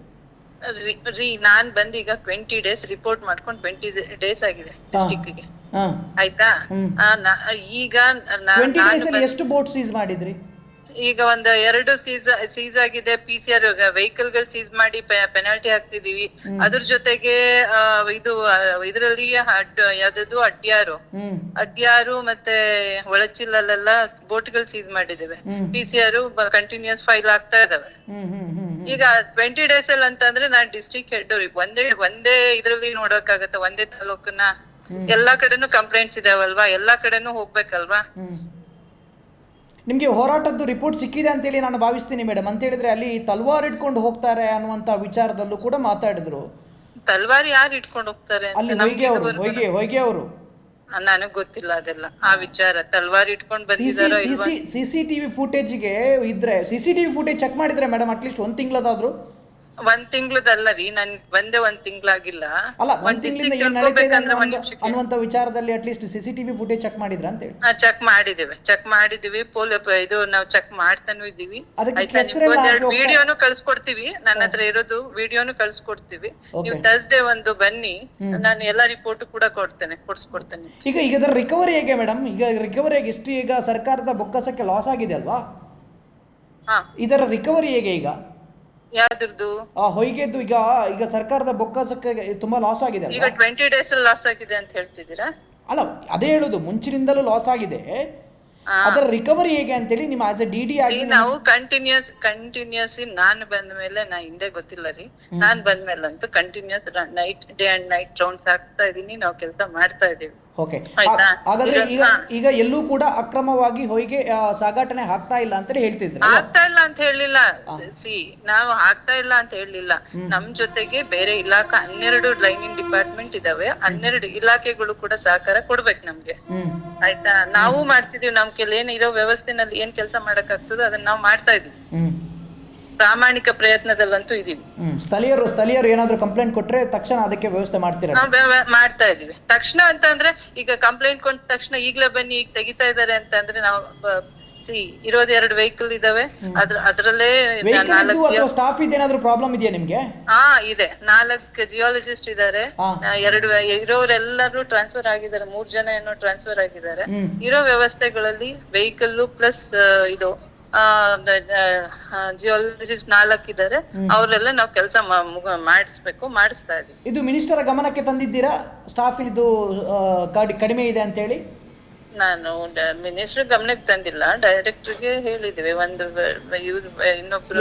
ರೀ- ರೀ ನಾನ್ ಬಂದ್ ಈಗ ಟ್ವೆಂಟಿ ಡೇಸ್ ರಿಪೋರ್ಟ್ ಮಾಡ್ಕೊಂಡು ಟ್ವೆಂಟಿ ಡೇಸ್ ಆಗಿದೆ ಗೆ ಹಾಂ. ಆಯ್ತಾ? ಹ್ಮ್. ಆ, ನಾ- ಈಗ ನಾ- ಟ್ವೆಂಟಿ ನಾನು ಡೇಸಲ್ಲಿ ಎಷ್ಟು ಬೋಟ್ ಸೀಸ್ ಮಾಡಿದ್ರಿ? ಈಗ ಒಂದ್ ಎರಡು ಸೀಸ್ ಸೀಸ್ ಆಗಿದೆ ಪಿ ಸಿ ಆರ್ ವೆಹಿಕಲ್ಗಳು ಸೀಸ್ ಮಾಡಿ ಪೆನಾಲ್ಟಿ ಹಾಕ್ತಿದೀವಿ. ಅದ್ರ ಜೊತೆಗೆ ಆ, ಇದು ಇದರಲ್ಲಿ ಯಾವ್ದದು ಅಡ್ಯಾರು. ಅಡ್ಯಾರು ಮತ್ತೆ ಒಳಚಿಲ್ಲಲ್ಲೆಲ್ಲ ಬೋಟ್ಗಳು ಸೀಸ್ ಮಾಡಿದ್ದೇವೆ. PCR P C R continuous file ಆಗ್ತಾ ಇದಾವೆ. ಈಗ ಟ್ವೆಂಟಿ ಡೇಸ್ ಅಲ್ಲಿ ಅಂತಂದ್ರೆ ನಾನ್ ಡಿಸ್ಟ್ರಿಕ್ಟ್ ಹೆಡ್ ಒಂದೇ ಒಂದೇ ಇದ್ರಲ್ಲಿ ನೋಡೋಕಾಗತ್ತೆ ಒಂದೇ ತಾಲೂಕನ್ನ. ಎಲ್ಲಾ ಕಡೆನೂ ಕಂಪ್ಲೇಂಟ್ಸ್ ಇದಾವಲ್ವಾ? ಎಲ್ಲಾ ಕಡೆನೂ ಹೋಗ್ಬೇಕಲ್ವಾ? ನಿಮಗೆ ಹೋರಾಟದ್ದು ರಿಪೋರ್ಟ್ ಸಿಕ್ಕಿದೆ ಅಂತೇಳಿ ನಾನು ಭಾವಿಸ್ತೀನಿ ಮೇಡಮ್ ಅಂತ ಹೇಳಿದ್ರೆ ಅಲ್ಲಿ ತಲ್ವಾರ್ ಇಟ್ಕೊಂಡು ಹೋಗ್ತಾರೆ ಅನ್ನುವಂತ ವಿಚಾರದಲ್ಲೂ ಕೂಡ ಮಾತಾಡಿದ್ರು. ತಲ್ವಾರ್ ಯಾರು ಇಟ್ಕೊಂಡು ಹೋಗ್ತಾರೆ ಅಲ್ಲಿ ಹೊಯ್ಗೆ ಅವರು ಹೊಯ್ಗೆ ಹೊಯ್ಗೆ ಅವರು. ನನಗ್ ಗೊತ್ತಿಲ್ಲ ಅದೆಲ್ಲ. ಆ ವಿಚಾರ ತಲ್ವಾರ್ ಇಟ್ಕೊಂಡು ಬಂದಿದ್ದಾರೆ ಸಿಸಿ ಸಿಸಿ ಟಿವಿ ಫುಟೇಜ್ಗೆ ಇದ್ರೆ ಸಿಸಿ ಟಿವಿ ಫುಟೇಜ್ ಚೆಕ್ ಮಾಡಿದ್ರೆ ಮೇಡಮ್ ಅಟ್ಲೀಸ್ಟ್ ಒಂದು ತಿಂಗಳದಾದ್ರು ಒಂದ್ ತಿಂಗ್ಳದಲ್ಲ ರೀ ನನ್ ಬಂದೆ ಒಂದ್ ತಿಂಗ್ಳಾಗಿಲ್ಲ. ಅಲ್ಲ ಒಂದು ಒಂದ್ ತಿಂಗಳಿಂದ ಏನ್ ನಡೀತಾ ಇದೆ ಅನ್ನೋ- ಅನ್ನುವಂಥ ವಿಚಾರದಲ್ಲಿ at least C C T V footage check ಮಾಡಿದ್ರ ಅಂತೇಳಿ ಚೆಕ್ ಮಾಡಿದೀವಿ ಚೆಕ್ ಮಾಡಿದೀವಿ ಪೋಲಿಯೋ ಇದು ನಾವು ಚೆಕ್ ಮಾಡ್ತಾನು ಇದೀವಿ ಅದಕ್ಕೆ ಆಯ್ತಾ ಹೆಸರೆಲ್ಲ ಹಾಕಿ ಹೋಗ್ತಾ- ವಿಡಿಯೋನು ಕಳ್ಸ್ಕೊಡ್ತೀವಿ ನನ್ನ ಹತ್ರ ಇರೋದು ವಿಡಿಯೋನು ಕಳ್ಸ್ಕೊಡ್ತೀವಿ. Okay. ನೀವು ಥರ್ಸ್ಡೇ ಒಂದು ಬನ್ನಿ ನಾನು ಎಲ್ಲಾ ರಿಪೋರ್ಟ್ ಕೂಡ ಕೊಡ್ತೇನೆ ಕೊಡ್ಸ್ಕೊಡ್ತೇನೆ ಈಗ ಈಗ ಅದರ ರಿಕವರಿ ಹೇಗೆ ಮೇಡಮ್ ಈಗ ರಿಕವರಿ ಹೇಗೆ? ಇಷ್ಟು ಈಗ ಸರ್ಕಾರದ ಬೊಕ್ಕಸಕ್ಕೆ ಲಾಸ್ ಆಗಿದೆ ಅಲ್ವಾ? ಹಾ. ಇದರ ರಿಕವರಿ ಹೇಗೆ ಈಗ? ಯಾವ್ದ್ರದ್ದು ಆ ಹೊಯ್ಗೆದ್ದು ಈಗ ಈಗ ಸರ್ಕಾರದ ಬೊಕ್ಕಸಕ್ಕೆ ತುಂಬಾ ಲಾಸ್ ಆಗಿದೆ ಈಗ ಅಲ್ವಾ ಟ್ವೆಂಟಿ ಡೇಸ್ ಅಲ್ಲಿ ಲಾಸ್ ಆಗಿದೆ ಅಂತ ಹೇಳ್ತಿದ್ದೀರಾ? ಅಲ್ಲ ಅದೇ ಹೇಳುದು ಮುಂಚಿನಿಂದಲೂ ಲಾಸ್ ಆಗಿದೆ. ಅದರ ರಿಕವರಿ ಹೇಗೆ ಅಂತ ಹೇಳಿ ನಿಮ್ಮ ಆಸ್ ಎ ಡಿಡಿ ಡಿ ಆಗಿ ಈಗ ನಾವು ಕಂಟಿನ್ಯೂಸ್ ಕಂಟಿನ್ಯೂಸ್ ನಾನ್ ಬಂದ ಮೇಲೆ ನಾ ಹಿಂದೆ ಗೊತ್ತಿಲ್ಲ ರೀ. ನಾನ್ ಬಂದ್ಮೇಲಂತೂ continuous night day and night rounds ಹಾಕ್ತಾ ಇದೀನಿ ನಾವು ಕೆಲಸ ಮಾಡ್ತಾ ಇದೀವಿ. ಓಕೆ ಹಾಗಾದ್ರೆ ಈಗ- ಈಗ ಎಲ್ಲೂ ಕೂಡ ಅಕ್ರಮವಾಗಿ ಹೊಯ್ಗೆ ಸಾಗಾಟನೆ ಆಗ್ತಾ ಇಲ್ಲ ಅಂತ ಹೇಳ್ತಿದ್ರು ಆಗ್ತಾ ಇಲ್ಲ ಅಂತ ಹೇಳಿಲ್ಲ. ಸಿ ನಾವು ಆಗ್ತಾ ಇಲ್ಲ ಅಂತ ಹೇಳಿಲ್ಲ. ನಮ್ ಜೊತೆಗೆ ಬೇರೆ ಇಲಾಖಾ ಹನ್ನೆರಡು ಲೈನಿಂಗ್ ಡಿಪಾರ್ಟ್ಮೆಂಟ್ ಇದಾವೆ. ಹನ್ನೆರಡು ಇಲಾಖೆಗಳು ಕೂಡ ಸಹಕಾರ ಕೊಡ್ಬೇಕು ನಮ್ಗೆ. ಆಯ್ತಾ? ನಾವು ಮಾಡ್ತಿದೀವಿ ನಮ್ ಕೆಲ ಏನ್ ಇರೋ ವ್ಯವಸ್ಥೆನಲ್ಲಿ ಏನ್ ಕೆಲಸ ಮಾಡಕ್ ಆಗ್ತದೋ ಅದನ್ನ ನಾವು ಮಾಡ್ತಾ ಇದೀವಿ ಪ್ರಾಮಾಣಿಕ ಪ್ರಯತ್ನದಲ್ಲಂತೂ ಇದೀವಿ ಹ್ಮ್ ಸ್ಥಳೀಯರು ಸ್ಥಳೀಯರು ಏನಾದ್ರು ಕಂಪ್ಲೇಂಟ್ ಕೊಟ್ರೆ ತಕ್ಷಣ ಅದಕ್ಕೆ ವ್ಯವಸ್ಥೆ ಮಾಡ್ತೀರಾ? ನಾವು ಮಾಡ್ತಾ ಇದೀವಿ ತಕ್ಷಣ ಅಂತ ಅಂದ್ರೆ ಈಗ ಕಂಪ್ಲೇಂಟ್ ಕೊಟ್ಟ ತಕ್ಷಣ ಈಗ್ಲೇ ಬನ್ನಿ ಈಗ ತೆಗಿತಾ ಇದಾರೆ ಅಂತ ಅಂದ್ರೆ ನಾವು ಇರೋದ್ ಎರಡು ವೆಹಿಕಲ್ ಇದಾವೆ. ಅದ್ರ ಅದ್ರಲ್ಲೇ ವೆಹಿಕಲ್ ನಾಲ್ಕು ಅಥವಾ ಸ್ಟಾಫ್ ಏನಾದರೂ ಪ್ರಾಬ್ಲಮ್ ಇದೆಯಾ ನಿಮ್ಗೆ? ಹಾ ಇದೆ. ನಾಲ್ಕು ಜಿಯಾಲಜಿಸ್ಟ್ ಇದಾರೆ ಹಾ. ಆ, ಎರಡು ವೆ- ಇರೋರೆಲ್ಲರೂ ಟ್ರಾನ್ಸ್ಫರ್ ಆಗಿದ್ದಾರೆ. ಮೂರ್ ಜನ ಏನೋ ಟ್ರಾನ್ಸ್ಫರ್ ಆಗಿದ್ದಾರೆ. ಹ್ಮ್. ಇರೋ ವ್ಯವಸ್ಥೆಗಳಲ್ಲಿ ವೆಹಿಕಲ್ ಪ್ಲಸ್ ಇದು. ಜಿಯಾಲಜಿಸ್ಟ್ ನಾಲ್ಕು ಇದಾರೆ. ಅವರೆಲ್ಲ ನಾವು ಕೆಲಸ ಮಾಡಿಸ್ಬೇಕು ಮಾಡಿಸ್ತಾ ಇದೀವಿ. ಇದು ಮಿನಿಸ್ಟರ್ ಗಮನಕ್ಕೆ ತಂದಿದ್ದೀರಾ? ಸ್ಟಾಫ್ ಇದು ಕಡಿಮೆ ಇದೆ ಅಂತ ಹೇಳಿ ನಾನು ಮಿನಿಸ್ಟರ್ ಗಮನಕ್ಕೆ ತಂದಿಲ್ಲ. ಡೈರೆಕ್ಟರ್ಗೆ ಹೇಳಿದಿವಿ. ಒಂದು ಇನ್ನೊಬ್ರು?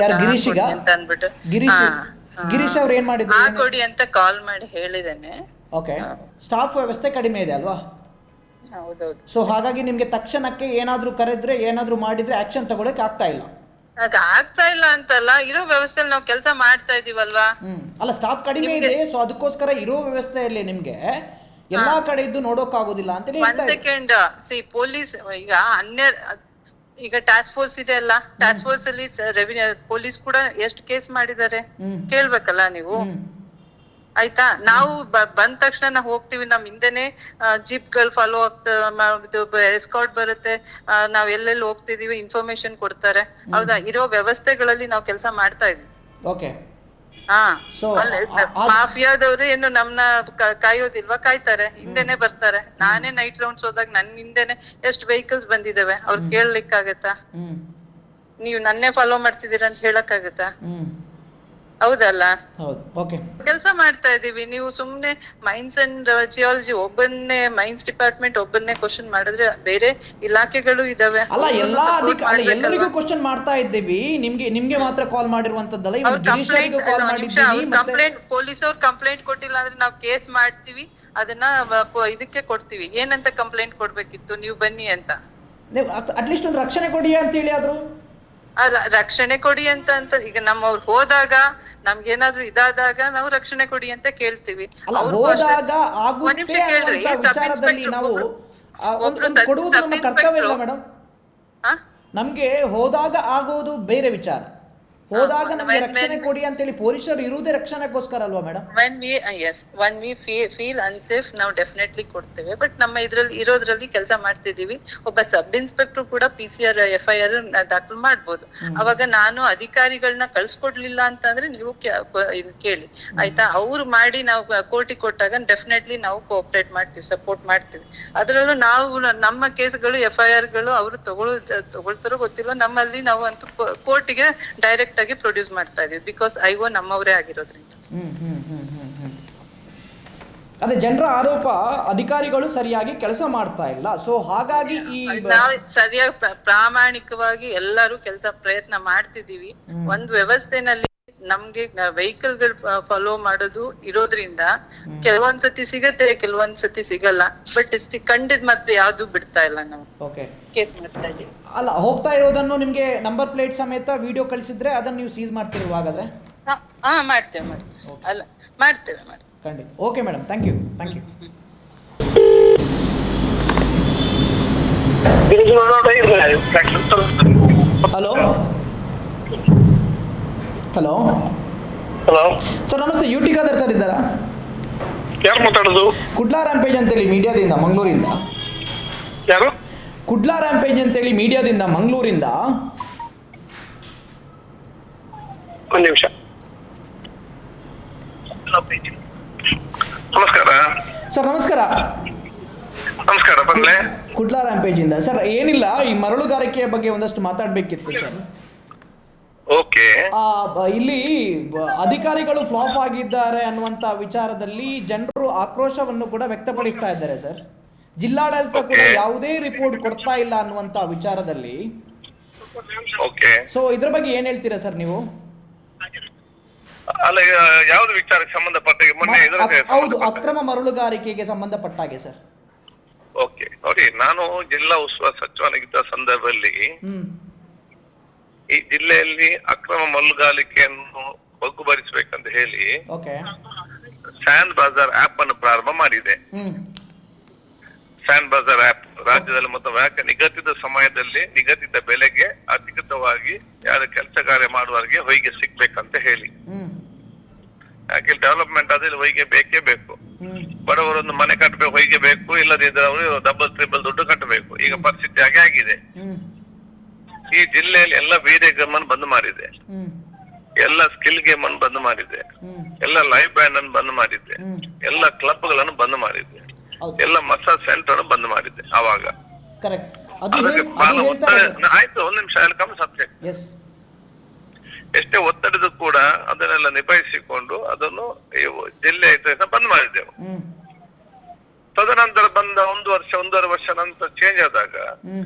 ಅಂತ ಅಂದ್ಬಿಟ್ಟು. ಗಿರೀಶ್ ಅವ್ರು ಏನ್ ಮಾಡಿದ್ರು? ಹಾಕೊಡಿ ಅಂತ ಕಾಲ್ ಮಾಡಿ ಹೇಳಿದ್ದೇನೆ. ಓಕೆ. ಸ್ಟಾಫ್ ವ್ಯವಸ್ಥೆ ಕಡಿಮೆ ಇದೆ ಅಲ್ವಾ? ಹೌದೌದು. ಸೊ ಹಾಗಾಗಿ ನಿಮ್ಗೆ ತಕ್ಷಣಕ್ಕೆ ಏನಾದ್ರೂ ಕರೆದ್ರೆ ಏನಾದ್ರೂ ಮಾಡಿದ್ರೆ ಆಕ್ಷನ್ ತಗೊಳಕ್ ಆಗ್ತಾ ಇಲ್ಲ. ಆಗ್ತಾ ಇಲ್ಲ ಅಂತಲ್ಲ ಇರೋ ವ್ಯವಸ್ಥೆಯಲ್ಲಿ ನಾವು ಕೆಲಸ ಮಾಡ್ತಾ ಇದೀವಲ್ವಾ? ಹ್ಮ್. ಅಲ್ಲ ಸ್ಟಾಫ್ ಕಡಿಮೆ ಇದೆ ಸೊ ಅದಕ್ಕೋಸ್ಕರ ಇರೋ ವ್ಯವಸ್ಥೆಯಲ್ಲಿ ನಿಮ್ಗೆ ಎಲ್ಲಾ ಕಡೆ ಇದ್ದು ನೋಡೋಕ್ಕಾಗೋದಿಲ್ಲ ಆಗೋದಿಲ್ಲ ಅಂತ ಸೆಕೆಂಡ್ ಸಿ ಪೊಲೀಸ್ ಈಗ ಹನ್ನೆರ ಈಗ ಟಾಸ್ಕ್ ಫೋರ್ಸ್ ಇದೆ ಅಲ್ಲ ಟಾಸ್ಕ್ ಫೋರ್ಸ್ ಅಲ್ಲಿ ರೆವಿನ್ಯೂ ಪೊಲೀಸ್ ಕೂಡ ಎಷ್ಟು ಕೇಸ್ ಮಾಡಿದ್ದಾರೆ? ಕೇಳ್ಬೇಕಲ್ಲ ನೀವು? ಆಯ್ತಾ? ನಾವು ಬಂದ ತಕ್ಷಣ ನಾವು ಹೋಗ್ತೀವಿ ನಮ್ ಹಿಂದೆನೆ ಜೀಪ್ಗಳು ಫಾಲೋ ಆಗ್ತಾ ಎಸ್ಕಾಟ್ ಬರುತ್ತೆ. ನಾವ್ ಎಲ್ಲೆಲ್ಲಿ ಹೋಗ್ತಿದೀವಿ ಇನ್ಫಾರ್ಮೇಶನ್ ಕೊಡ್ತಾರೆ. ಹೌದಾ? ಇರೋ ವ್ಯವಸ್ಥೆಗಳಲ್ಲಿ ನಾವು ಕೆಲಸ ಮಾಡ್ತಾ ಇದೀವಿ. ಓಕೆ. ಮಾಫಿಯಾದವ್ರು ಏನು ನಮ್ನ ಕಾಯೋದಿಲ್ವಾ? ಕಾಯ್ತಾರೆ. ಹಿಂದೆನೆ ಬರ್ತಾರೆ. ನಾನೇ ನೈಟ್ ರೌಂಡ್ಸ್ ಹೋದಾಗ ನನ್ ಹಿಂದೆನೆ ಎಷ್ಟ್ ವೆಹಿಕಲ್ಸ್ ಬಂದಿದಾವೆ? ಅವ್ರು ಕೇಳಲಿಕ್ಕಾಗತ್ತಾ? ನೀವು ನನ್ನೇ ಫಾಲೋ ಮಾಡ್ತಿದ್ದೀರಾ ಅಂತ ಹೇಳಕ್ಕಾಗತ್ತಾ? ಹೌದಲ್ಲ? ಹೌದು ಓಕೆ ಕೆಲಸ ಮಾಡ್ತಾ ಇದೀವಿ ನೀವು ಸುಮ್ನೆ ಮೈನ್ಸ್ ಅಂಡ್ ಜಿಯಾಲಜಿ ಒಬ್ಬನ್ನೇ ಮೈನ್ಸ್ ಡಿಪಾರ್ಟ್ಮೆಂಟ್ ಒಬ್ಬನ್ನೇ ಕ್ವಶನ್ ಮಾಡಿದ್ರೆ ಬೇರೆ ಇಲಾಖೆಗಳು ಇದಾವೆ. ಅಲ್ಲ ಎಲ್ಲಾ support ಅಧಿಕ ಅಲ್ಲ ಎಲ್ಲರಿಗೂ ಕ್ವಶನ್ ಮಾಡ್ತಾ ಇದ್ದೀವಿ. ನಿಮ್ಗೆ ನಿಮ್ಗೆ ಮಾತ್ರ ಕಾಲ್ ಮಾಡಿರುವಂತದ್ದಲ್ಲ ಗಿರೀಶ್ ಅವರಿಗೂ ಕಾಲ್ ಮಾಡಿದ್ದೀವಿ ಮತ್ತೆ ಕಂಪ್ಲೇಂಟ್ ಪೊಲೀಸ್ ಅವ್ರು ಕಂಪ್ಲೇಂಟ್ ಕೊಟ್ಟಿಲ್ಲ ಅಂದ್ರೆ ನಾವು ಕೇಸ್ ಮಾಡ್ತೀವಿ. ಅದನ್ನ ಪ- ಇದಕ್ಕೆ ಕೊಡ್ತೀವಿ. ಏನಂತ ಕಂಪ್ಲೇಂಟ್ ಕೊಡ್ಬೇಕಿತ್ತು? ನೀವು ಬನ್ನಿ ಅಂತ. ನೀವು ಅಟ್ಲೀಸ್ಟ್ ಒಂದು ರಕ್ಷಣೆ ಕೊಡಿ ಅಂತೇಳಿ ಆದ್ರು. ಆ ರ- ರಕ್ಷಣೆ ಕೊಡಿ ಅಂತ ಅಂತ ಈಗ ನಮ್ಮವ್ರು ಹೋದಾಗ ನಮ್ಗೇನಾದ್ರೂ ಇದಾದಾಗ ನಾವು ರಕ್ಷಣೆ ಕೊಡಿ ಅಂತ ಕೇಳ್ತೀವಿ. ಅಲ್ಲ ಅವ್ರಿಗೂ ಹೋದಾಗ ಒಂದ್ ಆಗುತ್ತೆ ನಿಮಿಷ ಕೇಳ್ರಿ, ಅನ್ನುವಂತ ಸಬ್ ವಿಚಾರದಲ್ಲಿ ಇನ್ಸ್ಪೆಕ್ಟರ್ ನಾವು ಒಬ್ರು- ಆ, ಒಂದು ಒಬ್ರು ಒಂದು ಸಬ್- ಕೊಡುವುದು ನಮ್ಮ ಕರ್ತವ್ಯ ಇಲ್ಲ ಇನ್ಸ್ಪೆಕ್ಟ್ರು- ಮೇಡಮ್. ಆ? ನಮ್ಗೆ ಹೋದಾಗ ಆಗೋದು ಬೇರೆ ವಿಚಾರ. ಹೋದಾಗ ನಮಗೆ ರಕ್ಷಣೆ ಕೊಡಿ ಅಂತೇಳಿ ಪೊಲೀಸರು ಇರುವುದೇ ರಕ್ಷಣೆಗೋಸ್ಕರ ಅಲ್ವಾ madam when we yes yes we feel unsafe ನಾವು ಡೆಫಿನೆಟ್ಲಿ ಕೊಡ್ತೇವೆ. ಬಟ್ ನಮ್ಮ ಇದ್ರಲ್ಲಿ ಇರೋದ್ರಲ್ಲಿ ಕೆಲಸ ಮಾಡ್ತಿದೀವಿ ಒಬ್ಬ ಸಬ್ ಇನ್ಸ್ಪೆಕ್ಟರ್ ಕೂಡ P C R F I R ದಾಖಲು ಮಾಡ್ಬೋದು. ಅವಾಗ ನಾನು ಅಧಿಕಾರಿಗಳನ್ನ ಕಳ್ಸ್ಕೊಡ್ಲಿಲ್ಲ ಅಂತಂದ್ರೆ ನೀವು ಇದು ಕೇಳಿ. ಆಯ್ತಾ? ಅವ್ರು ಮಾಡಿ ನಾವು ಕೋರ್ಟಿಗೆ ಕೊಟ್ಟಾಗ ಡೆಫಿನೆಟ್ಲಿ ನಾವು ಕೋಆಪರೇಟ್ ಮಾಡ್ತೀವಿ ಸಪೋರ್ಟ್ ಮಾಡ್ತೀವಿ. ಅದ್ರಲ್ಲೂ ನಾವು ನಮ್ಮ ಕೇಸ್ಗಳು ಎಫ್ ಐ ಆರ್ಗಳು ಅವರು ತಗೊಳ್ ತಗೊಳ್ತಾರೋ ಗೊತ್ತಿಲ್ಲ ನಮ್ಮಲ್ಲಿ ನಾವು ಅಂತೂ ಕೋರ್ಟಿಗೆ ಡೈರೆಕ್ಟ್ ಆಗಿ ಪ್ರೊಡ್ಯೂಸ್ ಮಾಡ್ತಾ ಇದೀವಿ. ಬಿಕಾಸ್ ಐ ಓ ನಮ್ಮವರೇ ಆಗಿರೋದ್ರಿಂದ. ಅದೇ ಜನರ ಆರೋಪ ಅಧಿಕಾರಿಗಳು ಸರಿಯಾಗಿ ಕೆಲಸ ಮಾಡ್ತಾ ಇಲ್ಲ. ಸೊ ಹಾಗಾಗಿ ಈ ನಾವು ಸರಿಯಾಗಿ ಪ್ರ- ಪ್ರಾಮಾಣಿಕವಾಗಿ ಎಲ್ಲರೂ ಕೆಲಸ ಪ್ರಯತ್ನ ಮಾಡ್ತಿದೀವಿ ಒಂದು ವ್ಯವಸ್ಥೆನಲ್ಲಿ ನಮ್ಗೆ ವೆಹಿಕಲ್ಗಳು ಫಾಲೋ ಮಾಡೋದು ಇರೋದ್ರಿಂದ ಕೆಲವೊಂದ್ ಸತಿ ಸಿಗತ್ತೆ ಕೆಲವೊಂದ್ ಸತಿ ಸಿಗಲ್ಲ. ಬಟ್ ಕಂಡಿದ್ ಮತ್ತೆ ಯಾವ್ದು ಬಿಡ್ತಾ ಇಲ್ಲ ನಾವು. ಓಕೆ ಕೇಸ್ ಮಾಡ್ತಾ ಇದೀವಿ ಅಲ್ಲ ಹೋಗ್ತಾ ಇರೋದನ್ನು ನಿಮಗೆ ನಂಬರ್ ಪ್ಲೇಟ್ ಸಮೇತ ವಿಡಿಯೋ ಕಳಿಸಿದ್ರೆ ಅದನ್ನ ನೀವು ಸೀಸ್ ಮಾಡ್ತೀರಿ ಹಾಗಾದ್ರೆ? ಹಾ ಹಾ, ಮಾಡ್ತೇವೆ ಮಾಡ್ತೇವೆ. ಅಲ್ಲ ಮಾಡ್ತೇವೆ ಮಾಡ್ತೇವೆ. ಖಂಡಿತ. Okay madam thank you thank you hello hello. Hello. Sir ನಮಸ್ತೆ ಯು ಟಿ ಖಾದರ್ ಸರ್ ಇದ್ದಾರಾ? ಯಾರು ಮಾತಾಡೋದು? ಕುಡ್ಲಾ ರ್ಯಾಂಪೇಜ್ ಅಂತೇಳಿ ಮೀಡಿಯಾದಿಂದ ಮಂಗಳೂರಿಂದ. ಯಾರು? ಕುಡ್ಲಾ ರ್ಯಾಂಪೇಜ್ ಅಂತೇಳಿ ಮೀಡಿಯಾದಿಂದ ಮಂಗಳೂರಿಂದ. ಒಂದು ನಿಮಿಷ. ನಮಸ್ಕಾರ. ಸರ್ ನಮಸ್ಕಾರ. ನಮಸ್ಕಾರ ಬಂದ್ಲೆ. ಕುಡ್ಲಾ ರ್ಯಾಂಪೇಜಿಂದ ಸರ್ ಏನಿಲ್ಲ ಈ ಮರಳುಗಾರಿಕೆಯ ಬಗ್ಗೆ ಒಂದಷ್ಟು ಮಾತಾಡಬೇಕಿತ್ತು ಸರ್. ಓಕೆ. ಆ, ಇಲ್ಲಿ ಅಧಿಕಾರಿಗಳು ಫ್ಲಾಪ್ ಆಗಿದ್ದಾರೆ ಅನ್ನುವಂತ ವಿಚಾರದಲ್ಲಿ ಜನರು ಆಕ್ರೋಶವನ್ನು ಕೂಡ ವ್ಯಕ್ತಪಡಿಸ್ತಾ ಇದ್ದಾರೆ ಸರ್. ಜಿಲ್ಲಾಡಳಿತ ಕೂಡ ಯಾವುದೇ ರಿಪೋರ್ಟ್ ಕೊಡ್ತಾ ಇಲ್ಲ ಅನ್ನುವಂತ ವಿಚಾರದಲ್ಲಿ. ಓಕೆ. ಸೊ ಇದ್ರ ಬಗ್ಗೆ ಏನ್ ಹೇಳ್ತೀರಾ ಸರ್ ನೀವು? ಅಲ್ಲ ಯಾವ್ದು ವಿಚಾರಕ್ಕೆ ಸಂಬಂಧಪಟ್ಟ ಮೊನ್ನೆ ಹೌದು ಅಕ್ರಮ ಮರಳುಗಾರಿಕೆಗೆ ಸಂಬಂಧಪಟ್ಟ ಹಾಗೆ ಸರ್. ಓಕೆ. ನೋಡಿ ನಾನು ಜಿಲ್ಲಾ ಉಸ್ತುವಾರಿ ಸಚಿವನಾಗಿದ್ದ ಸಂದರ್ಭದಲ್ಲಿ ಈ ಜಿಲ್ಲೆಯಲ್ಲಿ ಅಕ್ರಮ ಮಲ್ಲುಗಾಲಿಕೆಯನ್ನು ಬಗ್ಗುಬರಿಸಬೇಕಂತ ಹೇಳಿ ಓಕೆ. ಸ್ಯಾಂಡ್ ಬಜಾರ್ ಆಪ್ ಅನ್ನು ಪ್ರಾರಂಭ ಮಾಡಿದೆ. ಹ್ಮ್. ಸ್ಯಾಂಡ್ ಬಜಾರ್ ಆಪ್ ರಾಜ್ಯದಲ್ಲಿ ಮತ್ತು ವ್ಯಾಕ ನಿಗದಿತ ಸಮಯದಲ್ಲಿ ನಿಗದಿತ ಬೆಲೆಗೆ ಅಧಿಕೃತವಾಗಿ ಯಾರ ಕೆಲಸ ಕಾರ್ಯ ಮಾಡುವವರಿಗೆ ಹೊಯ್ಗೆ ಸಿಗ್ಬೇಕಂತ ಹೇಳಿ. ಹ್ಮ್. ಯಾಕೆ ಡೆವಲಪ್ಮೆಂಟ್ ಆದ್ರೆ ಹೊಯ್ಗೆ ಬೇಕೇ ಬೇಕು. ಹ್ಮ್. ಬಡವರೊಂದು ಮನೆ ಕಟ್ಟಬೇಕು ಹೊಯ್ಗೆ ಬೇಕು ಇಲ್ಲದಿದ್ರೆ ಅವರು ಡಬಲ್ ಟ್ರಿಬಲ್ ದುಡ್ಡು ಕಟ್ಟಬೇಕು. ಈಗ ಪರಿಸ್ಥಿತಿ ಹಾಗೆ ಆಗಿದೆ. ಹ್ಮ್. ಈ ಜಿಲ್ಲೆಯಲ್ಲಿ ಎಲ್ಲ ಗೇಮ್ ಅನ್ನು ಬಂದ್ ಮಾಡಿದೆ ಹ್ಮ್. ಎಲ್ಲ ಸ್ಕಿಲ್ ಗೇಮ್ ಅನ್ನು ಬಂದ್ ಮಾಡಿದೆ ಎಲ್ಲ ಲೈವ್ ಬ್ಯಾಂಡ್ ಅನ್ನು ಬಂದ್ ಮಾಡಿದೆ ಹ್ಮ್. ಎಲ್ಲ ಕ್ಲಬ್ಗಳನ್ನು ಬಂದ್ ಮಾಡಿದೆ ಹೌದು. ಎಲ್ಲ ಮಸಾಜ್ ಸೆಂಟರ್ ಅನ್ನು ಬಂದ್ ಮಾಡಿದೆ ಅವಾಗ. ಕರೆಕ್ಟ್ ಅದು ಅದಕ್ಕೆ ಹೇಳ್- ಬಹಳ ಅದು ಹೇಳ್ತಾ ಒತ್ತಡ ಆಯ್ತು ಒಂದ್ ನಿಮಿಷ ಅಲ್ಲಿ ಕಮ್ ಸಬ್ಜೆಕ್ಟ್ ಎಸ್ ಎಷ್ಟೇ ಒತ್ತಡದ ಕೂಡ ಅದನ್ನೆಲ್ಲ ನಿಭಾಯಿಸಿಕೊಂಡು ಅದನ್ನು ಜಿಲ್ಲೆ ಇದ್ದ ಬಂದ್ ಮಾಡಿದ್ದೆವು. ಹ್ಮ್. ತದನಂತರ ಬಂದ ಒಂದು ವರ್ಷ ಒಂದೂವರೆ ವರ್ಷ ನಂತರ ಚೇಂಜ್ ಆದಾಗ ಹ್ಮ್.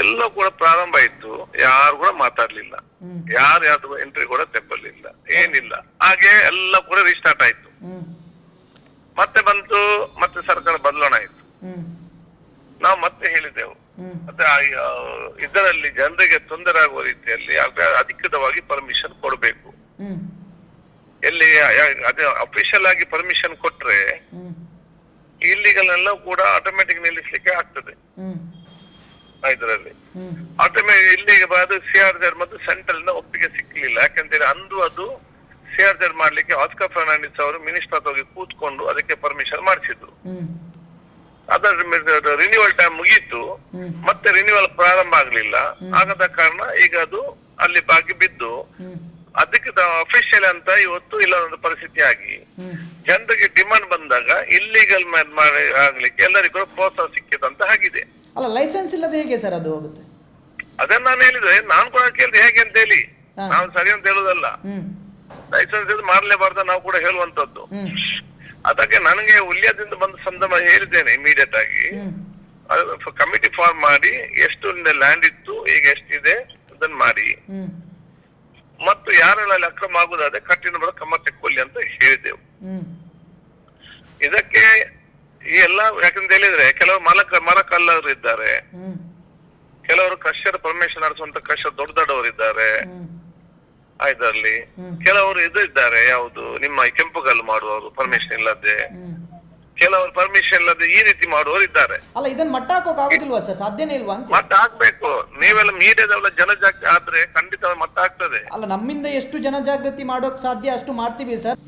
ಎಲ್ಲ ಕೂಡ ಪ್ರಾರಂಭ ಆಯ್ತು. ಯಾರು ಕೂಡ ಮಾತಾಡ್ಲಿಲ್ಲ. ಯಾರು ಯಾರು ಎಂಟ್ರಿ ಕೂಡ ತೆಪ್ಪಲಿಲ್ಲ. ಏನಿಲ್ಲ. ಹಾಗೆ ಎಲ್ಲ ಕೂಡ ರಿಸ್ಟಾರ್ಟ್ ಆಯ್ತು. ಮತ್ತೆ ಬಂತು ಮತ್ತೆ ಸರ್ಕಾರ ಬದಲಾವಣೆ ಆಯ್ತು. ನಾವು ಮತ್ತೆ ಹೇಳಿದೆವು. ಮತ್ತೆ ಇದರಲ್ಲಿ ಜನರಿಗೆ ತೊಂದರೆ ಆಗುವ ರೀತಿಯಲ್ಲಿ ಅಧಿಕೃತವಾಗಿ ಪರ್ಮಿಷನ್ ಕೊಡಬೇಕು. ಎಲ್ಲಿ ಅದೇ ಅಫಿಷಿಯಲ್ ಆಗಿ ಪರ್ಮಿಷನ್ ಕೊಟ್ರೆ ಇಲ್ಲಿಗಳೆಲ್ಲ ಕೂಡ ಆಟೋಮೆಟಿಕ್ ನಿಲ್ಲಿಸ್ಲಿಕ್ಕೆ ಆಗ್ತದೆ. ಇದರಲ್ಲಿ. ಆಟೋಮೇ ಇಲ್ಲಿಗೆ ಅದು ಸಿ ಆರ್ ಜೆಡ್ ಮತ್ತು ಸೆಂಟ್ರಲ್ನ ಒಪ್ಪಿಗೆ ಸಿಕ್ಕಲಿಲ್ಲ ಯಾಕಂತೇಳಿ ಅಂದು ಅದು ಸಿ ಆರ್ ಜೆಡ್ ಮಾಡ್ಲಿಕ್ಕೆ ಆಸ್ಕರ್ ಫರ್ನಾಂಡಿಸ್ ಅವರು ಮಿನಿಸ್ಟರ್ ಹೋಗಿ ಕೂತ್ಕೊಂಡು ಅದಕ್ಕೆ ಪರ್ಮಿಷನ್ ಮಾಡಿಸಿದ್ರು. ಅದರ ರಿನ್ಯೂವಲ್ ಟೈಮ್ ಮುಗಿಯಿತು ಮತ್ತೆ ರಿನ್ಯೂವಲ್ ಪ್ರಾರಂಭ ಆಗ್ಲಿಲ್ಲ. ಆಗದ ಕಾರಣ ಈಗ ಅದು ಅಲ್ಲಿ ಬಾಗಿ ಬಿದ್ದು. ಅದಕ್ಕೆ ಅಫಿಷಿಯಲ್ ಅಂತ ಇವತ್ತು ಇಲ್ಲ ಒಂದು ಪರಿಸ್ಥಿತಿ ಆಗಿ. ಜನರಿಗೆ ಡಿಮಾಂಡ್ ಬಂದಾಗ ಇಲ್ಲಿಗಲ್ ಆಗ್ಲಿಕ್ಕೆ ಎಲ್ಲರಿಗೂ ಪ್ರೋತ್ಸಾಹ ಸಿಕ್ಕಿದಂತ ಆಗಿದೆ. ಅಲ್ಲ ಲೈಸೆನ್ಸ್ ಇಲ್ಲದೆ ಹೇಗೆ ಸರ್ ಅದು ಹೋಗುತ್ತೆ? ಅದನ್ನ ನಾನು ಹೇಳಿದ್ರೆ ನಾನು ಕೂಡ ಕೇಳಿದೆ ಹೇಗೆ ಅಂತ ಹೇಳಿ. ಹಾ. ನಾವು ಸರಿ ಅಂತ ಹೇಳುದಲ್ಲ. ಹ್ಮ್. ಲೈಸೆನ್ಸ್ ಇದು ಮಾಡಲೇಬಾರ್ದು ನಾವು ಕೂಡ ಹೇಳುವಂತದ್ದು ಹ್ಮ್. ಅದಕ್ಕೆ ನನಗೆ ಉಲ್ಯದಿಂದ ಬಂದ ಸಂದರ್ಭ ಹೇಳಿದ್ದೇನೆ ಇಮಿಡಿಯೇಟ್ ಆಗಿ. ಹ್ಮ್. ಕಮಿಟಿ ಫಾರ್ಮ್ ಮಾಡಿ ಎಷ್ಟು ಲ್ಯಾಂಡ್ ಇತ್ತು ಈಗ ಎಷ್ಟಿದೆ ಅದನ್ನ ಮಾಡಿ. ಹ್ಮ್. ಮತ್ತು ಯಾರೆಲ್ಲ ಅಲ್ಲಿ ಅಕ್ರಮ ಆಗುದಾದ್ರೆ ಕಟ್ಟಿನ ಬಡ ಕ್ರಮ ತೆಕ್ಕೊಳ್ಳಿ ಅಂತ ಹೇಳಿದೆವು. ಹ್ಮ್. ಇದಕ್ಕೆ ಈ ಎಲ್ಲ ಯಾಕಂತ ಹೇಳಿದ್ರೆ ಕೆಲವು ಮಲ ಮರ ಕಲ್ಲರು ಇದ್ದಾರೆ ಕೆಲವರು ಕಶ್ಯರ ಪರ್ಮಿಷನ್ ನಡೆಸುವಂತ ಕಶ್ಯ ದೊಡ್ಡ ದೊಡ್ಡವರು ಇದ್ದಾರೆ ಇದರಲ್ಲಿ ಕೆಲವರು ಇದು ಇದ್ದಾರೆ ಯಾವುದು ನಿಮ್ಮ ಕೆಂಪುಗಲ್ಲು ಮಾಡುವವರು ಪರ್ಮಿಷನ್ ಇಲ್ಲದೆ. ಕೆಲವರು ಪರ್ಮಿಷನ್ ಇಲ್ಲದೆ ಈ ರೀತಿ ಮಾಡುವವರು ಇದ್ದಾರೆ ಅಲ್ಲ ಇದನ್ನ ಮಟ್ಟ ಹಾಕೋಕ್ ಆಗೋದಿಲ್ವಾ ಸರ್? ಸಾಧ್ಯನೇ ಇಲ್ವಾ ಅಂತ? ಮಟ್ಟ ಹಾಕ್ಬೇಕು. ನೀವೆಲ್ಲ ಮೀಡಿಯಾದವೆಲ್ಲ ಜನಜಾಗೃತಿ ಆದ್ರೆ ಖಂಡಿತ ಮಟ್ಟ ಆಗ್ತದೆ ಅಲ್ಲ ನಮ್ಮಿಂದ ಎಷ್ಟು ಜನಜಾಗೃತಿ ಮಾಡೋಕ್ ಸಾಧ್ಯ ಅಷ್ಟು ಮಾಡ್ತೀವಿ ಸರ್.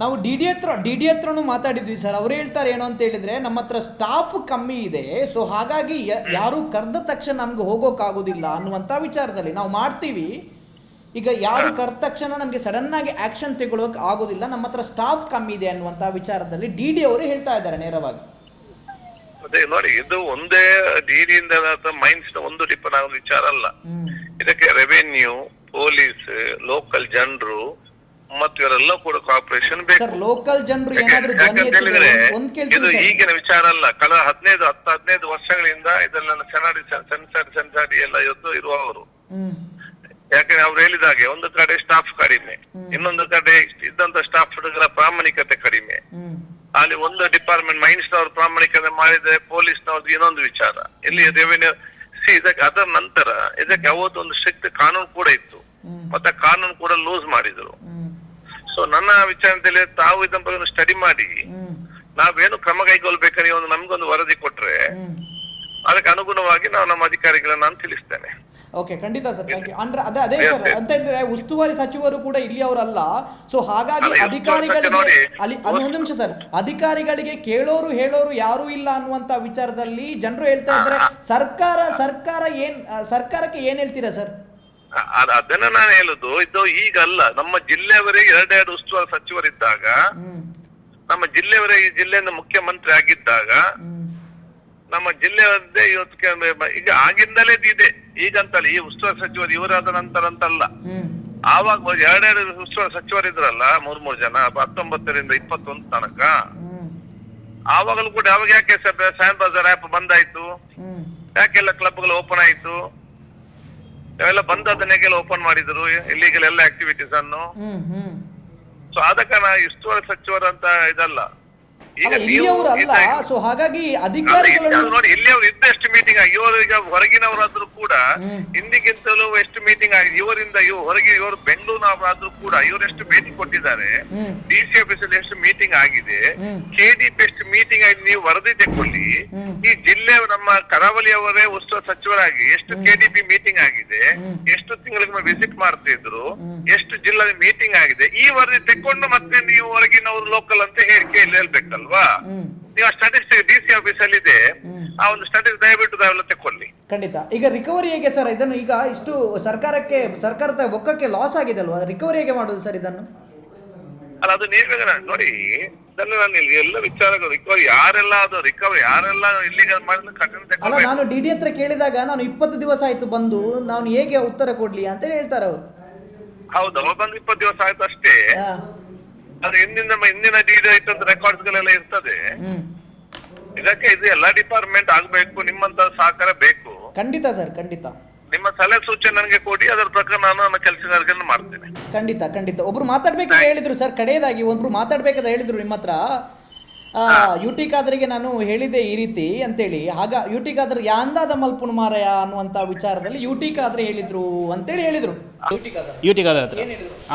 ನಾವು ಡಿ ಡಿ ಹತ್ರ ಡಿ ಡಿ ಹತ್ರನು ಮಾತಾಡಿದ್ವಿ ಸರ್. ಅವ್ರು ಹೇಳ್ತಾರೆ ಏನು ಅಂತ ಹೇಳಿದ್ರೆ ನಮ್ಮ ಹತ್ರ ಸ್ಟಾಫ್ ಕಮ್ಮಿ ಇದೆ ಸೊ ಹಾಗಾಗಿ ಯಾರು ಕರೆದ ತಕ್ಷಣ ನಮ್ಗೆ ಹೋಗೋಕ್ಕಾಗೋದಿಲ್ಲ ಅನ್ನುವಂಥ ವಿಚಾರದಲ್ಲಿ ನಾವು ಮಾಡ್ತೀವಿ. ಈಗ ಯಾರು ಕರೆದ ತಕ್ಷಣ ನಮಗೆ ಸಡನ್ ಆಗಿ ಆಕ್ಷನ್ ತಗೊಳ್ಳೋಕೆ ಆಗೋದಿಲ್ಲ ನಮ್ಮ ಹತ್ರ ಸ್ಟಾಫ್ ಕಮ್ಮಿ ಇದೆ ಅನ್ನುವಂಥ ವಿಚಾರದಲ್ಲಿ ಡಿ ಡಿ ಅವರು ಹೇಳ್ತಾ ಇದ್ದಾರೆ ನೇರವಾಗಿ. ಅದೇ ನೋಡಿ ಇದು ಒಂದೇ ಡಿಡಿಯಿಂದ ಮೈನ್ಸ್ ಒಂದು ಡಿಪೆಂಡ್ ಆಗೋ ವಿಚಾರ ಅಲ್ಲ. ಇದಕ್ಕೆ ರೆವೆನ್ಯೂ ಪೊಲೀಸ್ ಲೋಕಲ್ ಜನರು ಮತ್ತು ಇವರೆಲ್ಲ ಕೂಡ ಕಾಪರೇಷನ್ ಬೇಕು. ಸರ್ ಲೋಕಲ್ ಜನರು ಏನಾದರೂ ಧ್ವನಿ ಯಾಕಂತ ಹೇಳಿದ್ರೆ ಎತ್ತಿದ್ರೆ ಒಂದು ಇದು ಕೇಳ್ತೀನಿ ಸರ್ ಈಗಿನ ವಿಚಾರ ಅಲ್ಲ. ಕಳೆದ ಹದಿನೈದು ಹತ್ತು ಹದಿನೈದು ವರ್ಷಗಳಿಂದ ಇದನ್ನ ಸೆನಾಡಿ ಸೆನ್ಸಾಡಿ ಸೆನ್ಸಾರಿ ಎಲ್ಲ ಎದ್ದು ಇರುವವರು. ಹ್ಮ್. ಯಾಕಂದ್ರೆ ಅವ್ರು ಹೇಳಿದ ಹಾಗೆ ಒಂದು ಕಡೆ ಸ್ಟಾಫ್ ಕಡಿಮೆ ಇನ್ನೊಂದು ಕಡೆ ಇದ್ದಂತ ಸ್ಟಾಫ್ ಪ್ರಾಮಾಣಿಕತೆ ಕಡಿಮೆ. ಹ್ಮ್. ಅಲ್ಲಿ ಒಂದು ಡಿಪಾರ್ಟ್ಮೆಂಟ್ ಮೈನ್ಸ್ನವ್ರು ಪ್ರಾಮಾಣಿಕತೆ ಮಾಡಿದ್ರೆ ಪೊಲೀಸ್ನವ್ರದ್ದು ಇನ್ನೊಂದು ವಿಚಾರ. ಇಲ್ಲಿ ರೆವೆನ್ಯೂ ಸಿ ಇದಕ್ಕೆ ಅದರ ನಂತರ ಇದಕ್ಕೆ ಅವತ್ತು ಒಂದು ಸ್ಟ್ರಿಕ್ಟ್ ಕಾನೂನು ಕೂಡ ಇತ್ತು. ಹ್ಮ್. ಮತ್ತೆ ಕಾನೂನು ಕೂಡ ಲೂಸ್ ಮಾಡಿದ್ರು. ಹ್ಮ್. ಸೊ ನನ್ನ ವಿಚಾರದಲ್ಲಿ ತಾವು ಇದನ್ನ ಬಗ್ಗೆ ಸ್ಟಡಿ ಮಾಡಿ. ನಾವೇನು ಕ್ರಮ ಕೈಗೊಳ್ಬೇಕಂದ್ರೆ ಒಂದು ನಮ್ಗೊಂದು ವರದಿ ಕೊಟ್ರೆ ಅದಕ್ಕೆ ಅನುಗುಣವಾಗಿ ನಾವು ನಮ್ಮ ಅಧಿಕಾರಿಗಳನ್ನ ನಾನು ತಿಳಿಸ್ತೇನೆ. ಓಕೆ ಖಂಡಿತ ಸರ್ ಥ್ಯಾಂಕ್ ಯು ಅಂದ್ರೆ ಅದೇ ಅದೇ ಸರ್ ಅಂತ ಹೇಳಿದ್ರೆ ಉಸ್ತುವಾರಿ ಸಚಿವರು ಕೂಡ ಇಲ್ಲಿ ಅವರಲ್ಲ ಸೊ ಹಾಗಾಗಿ ಅಧಿಕಾರಿಗಳಿಗೆ ಅಲ್ಲಿ ಅದು ಒಂದು ನಿಮಿಷ ಸರ್. ಅಧಿಕಾರಿಗಳಿಗೆ ಕೇಳೋರು ಹೇಳೋರು ಯಾರು ಇಲ್ಲ ಅನ್ನುವಂತ ವಿಚಾರದಲ್ಲಿ ಜನರು ಹೇಳ್ತಾ ಇದ್ದಾರೆ. ಸರ್ಕಾರ ಸರ್ಕಾರ ಏನ್ ಸರ್ಕಾರಕ್ಕೆ ಏನ್ ಹೇಳ್ತೀರಾ ಸರ್? ಅದನ್ನ ನಾನು ಹೇಳುದು ಇದು ಈಗ ಅಲ್ಲ ನಮ್ಮ ಜಿಲ್ಲೆಯವರಿಗೆ ಎರಡೆರಡು ಉಸ್ತುವಾರಿ ಸಚಿವರಿದ್ದಾಗ ನಮ್ಮ ಜಿಲ್ಲೆಯವರೇ ಈ ಜಿಲ್ಲೆಯಿಂದ ಮುಖ್ಯಮಂತ್ರಿ ಆಗಿದ್ದಾಗ ನಮ್ಮ ಜಿಲ್ಲೆಯವರದ್ದೇ ಇವತ್ತು ಈಗ ಆಗಿಂದಲೇ ಇದೆ ಈಗಂತಲ್ಲ ಈ ಉಸ್ತುವಾರಿ ಸಚಿವರು ಇವರಾದ ನಂತರ ಅಂತಲ್ಲ. ಆವಾಗ ಎರಡೆರಡು ಉಸ್ತುವಾರಿ ಸಚಿವರಿದ್ರಲ್ಲ ಮೂರ್ ಮೂರ್ ಜನ ಹತ್ತೊಂಬತ್ತರಿಂದ ಇಪ್ಪತ್ತೊಂದು ತನಕ. ಆವಾಗಲೂ ಕೂಡ ಯಾವಾಗ ಯಾಕೆ ಸ್ಯಾನ್ ಬಜಾರ್ ಆಪ್ ಬಂದಾಯ್ತು? ಯಾಕೆಲ್ಲ ಕ್ಲಬ್ಗಳು ಓಪನ್ ಆಯ್ತು? ಅವೆಲ್ಲ ಬಂದದನ್ನೆಲ್ಲ ಓಪನ್ ಮಾಡಿದ್ರು. ಇಲ್ಲಿಗೆಲ್ಲ ಎಲ್ಲ ಆಕ್ಟಿವಿಟೀಸ್ ಅನ್ನು. ಸೊ ಆದ ಕಾರಣ ಇಷ್ಟು ಸಚಿವರಂತ ಇದಲ್ಲ. ಇಲ್ಲಿಯವರು ಅಲ್ಲ. ಸೊ ಹಾಗಾಗಿ ಇಲ್ಲಿ ಅದು ನೋಡಿ ಇಲ್ಲಿ ಅವ್ರು ಇದ್ದಷ್ಟು ಮೀಟಿಂಗ್ ಆಗಿ ಇವರು ಈಗ ಹೊರಗಿನವರಾದ್ರೂ ಕೂಡ. ಹಿಂದಿಗಿಂತಲೂ ಎಷ್ಟು ಮೀಟಿಂಗ್ ಆಗಿದೆ ಇವರಿಂದ ಇವ್ ಹೊರಗೆ ಇವರು ಬೆಂಗಳೂರಿನವರಾದ್ರೂ ಕೂಡ ಇವರೆಷ್ಟು ಮೀಟಿಂಗ್ ಕೊಟ್ಟಿದ್ದಾರೆ. ಹ್ಮ್. ಡಿ ಸಿ ಆಫೀಸ್ ಅಲ್ಲಿ ಎಷ್ಟು ಮೀಟಿಂಗ್ ಆಗಿದೆ. ಕೆಡಿಪಿ ಎಷ್ಟು ಮೀಟಿಂಗ್ ಆಗಿ ನೀವು ವರದಿ ತೆಕ್ಕೊಳ್ಳಿ. ಈ ಜಿಲ್ಲೆ ನಮ್ಮ ಕರಾವಳಿ ಅವರೇ ಉಸ್ತುವ ಸಚಿವರಾಗಿ ಎಷ್ಟು ಕೆಡಿಪಿ ಮೀಟಿಂಗ್ ಆಗಿದೆ ಎಷ್ಟು ತಿಂಗಳಿಗೆ ವಿಸಿಟ್ ಮಾಡ್ತಿದ್ರು ಎಷ್ಟು ಜಿಲ್ಲಾ ಮೀಟಿಂಗ್ ಆಗಿದೆ ಈ ವರದಿ ತೆಕ್ಕೊಂಡು ಮತ್ತೆ ನೀವು ಹೊರಗಿನವರು ಲೋಕಲ್ ಅಂತ ಹೇಳಿಕೆ ಹೇಳ್ಬೇಕಲ್ವಾ ಹ್ಮ್. ನೀವು ಸ್ಟಾಟಿಸ್ಟಿಕ್ ಡಿ ಸಿ ಆಫೀಸ್ ಅಲ್ಲಿ ಇದೆ ಆ ಒಂದು ಸ್ಟಾಟಿಸ್ಟಿಕ್ ದಯವಿಟ್ಟು ತಾವೆಲ್ಲ ತೆಕ್ಕೊಳ್ಳಿ. ಖಂಡಿತ. ಈಗ ರಿಕವರಿ ಹೇಗೆ ಸರ್ ಇದನ್ನು ಈಗ ಇಷ್ಟು ಸರ್ಕಾರಕ್ಕೆ ಸರ್ಕಾರದ ಒಕ್ಕಕ್ಕೆ ಲಾಸ್ ಆಗಿದೆ ಅಲ್ವಾ? ರಿಕವರಿ ಹೇಗೆ ಮಾಡೋದು ಸರ್ ಇದನ್ನು? ಅಲ್ಲ ಅದು ನೀವೇ ನೋಡಿ ಇದನ್ನು ನಾನು ಇಲ್ಲಿ ಎಲ್ಲ ವಿಚಾರಗಳು ರಿಕವರಿ ಯಾರೆಲ್ಲ ಅದು ರಿಕವರಿ ಯಾರೆಲ್ಲ ಇಲ್ಲಿಗೆ ಮಾಡಿದ್ರೆ ಕಠಿಣ ಅಲ್ಲ. ನಾನು ಡಿ ಡಿ ಹತ್ರ ಕೇಳಿದಾಗ ನಾನು ಇಪ್ಪತ್ತು ದಿವಸ ಆಯ್ತು ಬಂದು ನಾನು ಹೇಗೆ ಉತ್ತರ ಕೊಡ್ಲಿ ಅಂತೇಳಿ ಹೇಳ್ತಾರೆ ಅವರು. ಹೌದು ಅವ ಬಂದು ಇಪ್ಪತ್ತು ದಿವಸ ಆಯ್ತು ಅಷ್ಟೇ. ಅದು ಹಿಂದಿನ ಹಿಂದಿನ ಡಿಡಿ ಆಯ್ತು ರೆಕಾರ್ಡ್ಸ್ ಗಳೆಲ್ಲ ಇರ್ತದೆ. ಹ್ಮ್. ಇದಕ್ಕೆ ಇದು ಎಲ್ಲಾ ಡಿಪಾರ್ಟ್ಮೆಂಟ್ ಆಗ್ಬೇಕು ನಿಮ್ಮಂತ ಸಹಕಾರ ಬೇಕು. ಖಂಡಿತ ಸರ್ ಖಂಡಿತ. ನಿಮ್ಮ ಸಲಹೆ ಸೂಚನೆ ನನಗೆ ಕೊಡಿ ಅದರ ಪ್ರಕಾರ ನಾನು ನನ್ನ ಕೆಲಸಗಾರಿಕೆಯನ್ನು ಮಾಡ್ತೇನೆ. ಖಂಡಿತ ಖಂಡಿತ. ಒಬ್ರು ಮಾತಾಡ್ಬೇಕಂತ ಹೇಳಿದ್ರು ಸರ್ ಕಡೆಯದಾಗಿ ಒಬ್ರು ಮಾತಾಡ್ಬೇಕಂತ ಹೇಳಿದ್ರು ನಿಮ್ಮ ಹತ್ರ ಯು ಟಿ ಖಾದರಿಗೆ ನಾನು ಹೇಳಿದೆ ಈ ರೀತಿ ಅಂತೇಳಿ. ಆಗ ಯುಟಿ ಖಾದರ್ ಯಾಂದಾದ ಮಲ್ಪುನ್ ಮಾರಯ ಅನ್ನುವಂಥ ವಿಚಾರದಲ್ಲಿ ಯು ಟಿ ಖಾದ್ರೆ ಹೇಳಿದ್ರು ಅಂತೇಳಿ ಹೇಳಿದ್ರು. UT Khader. U T Khader ಹತ್ರ.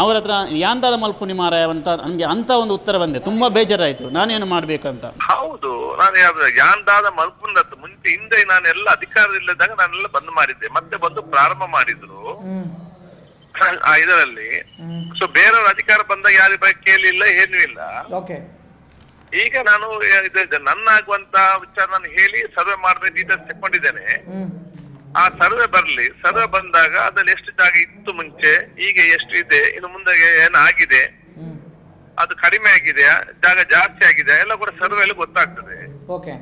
ಅವ್ರ ಹತ್ರ ಯಾಂದಾದ ಮಲ್ಪುನಿ ಮಾರಾಯ ಅಂತ ನನಗೆ ಅಂತ ಒಂದು ಉತ್ತರ ಬಂದೆ. ತುಂಬಾ ಬೇಜಾರಾಯಿತು. ನಾನೇನು ಮಾಡ್ಬೇಕಂತ. ಹೌದು. ನಾನು ಯಾವ್ದು ಯಾಂದಾದ ಮಲ್ಪುನ್ ಮುಂಚೆ ಹಿಂದೆ ನಾನು ಎಲ್ಲ ಅಧಿಕಾರದಲ್ಲಿದ್ದಾಗ ನಾನೆಲ್ಲ ಬಂದ್ ಮಾಡಿದ್ದೆ. ಮತ್ತೆ ಬಂದು ಪ್ರಾರಂಭ ಮಾಡಿದ್ರು. ಆ ಇದರಲ್ಲಿ. ಸೊ ಬೇರೆಯವ್ರ ಅಧಿಕಾರ ಬಂದಾಗ ಯಾರ ಬಗ್ಗೆ ಕೇಳಿಲ್ಲ ಏನೂ ಇಲ್ಲ. ಓಕೆ. ಈಗ ನಾನು ನನ್ನ ಆಗುವಂತ ವಿಚಾರ ನಾನು ಹೇಳಿ ಸರ್ವೆ ಮಾಡಬೇಕು ಡೀಟೇಲ್ಸ್ ತಕೊಂಡಿದ್ದೇನೆ ಆ ಸರ್ವೆ ಬರ್ಲಿ ಸರ್ವೆ ಬಂದಾಗ ಅದ್ರಲ್ಲಿ ಎಷ್ಟು ಜಾಗ ಇತ್ತು ಮುಂಚೆ ಈಗ ಎಷ್ಟು ಇದೆ ಇನ್ನು ಮುಂದೆ ಏನಾಗಿದೆ ಅದು ಕಡಿಮೆ ಆಗಿದೆಯಾ ಜಾಗ ಜಾಸ್ತಿ ಆಗಿದೆ ಎಲ್ಲ ಕೂಡ ಸರ್ವೆ ಸರ್ವೆಯಲ್ಲಿ ಗೊತ್ತಾಗ್ತದೆ. ಓಕೆ.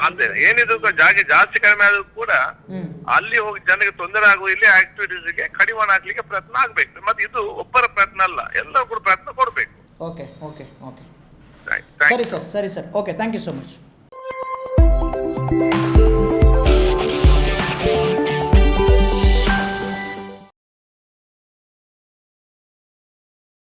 ಅಂದ್ರೆ ಏನಿದ್ರು ಕೂಡ ಜಾಗ ಜಾಸ್ತಿ ಕಡಿಮೆ ಆದ್ರೂ ಕೂಡ ಅಲ್ಲಿ ಹೋಗಿ ಜನರಿಗೆ ತೊಂದರೆ ಆಗುವ ಇಲ್ಲಿ ಆಕ್ಟಿವಿಟೀಸ್ಗೆ ಕಡಿಮೆ ಆಗ್ಲಿಕ್ಕೆ ಪ್ರಯತ್ನ ಆಗ್ಬೇಕು. ಮತ್ತೆ ಇದು ಒಬ್ಬರ ಪ್ರಯತ್ನ ಅಲ್ಲ ಎಲ್ಲರೂ ಕೂಡ ಪ್ರಯತ್ನ ಕೊಡ್ಬೇಕು. Okay okay okay. ಸರಿ ಸರ್ ಸರಿ sir. Okay thank you so much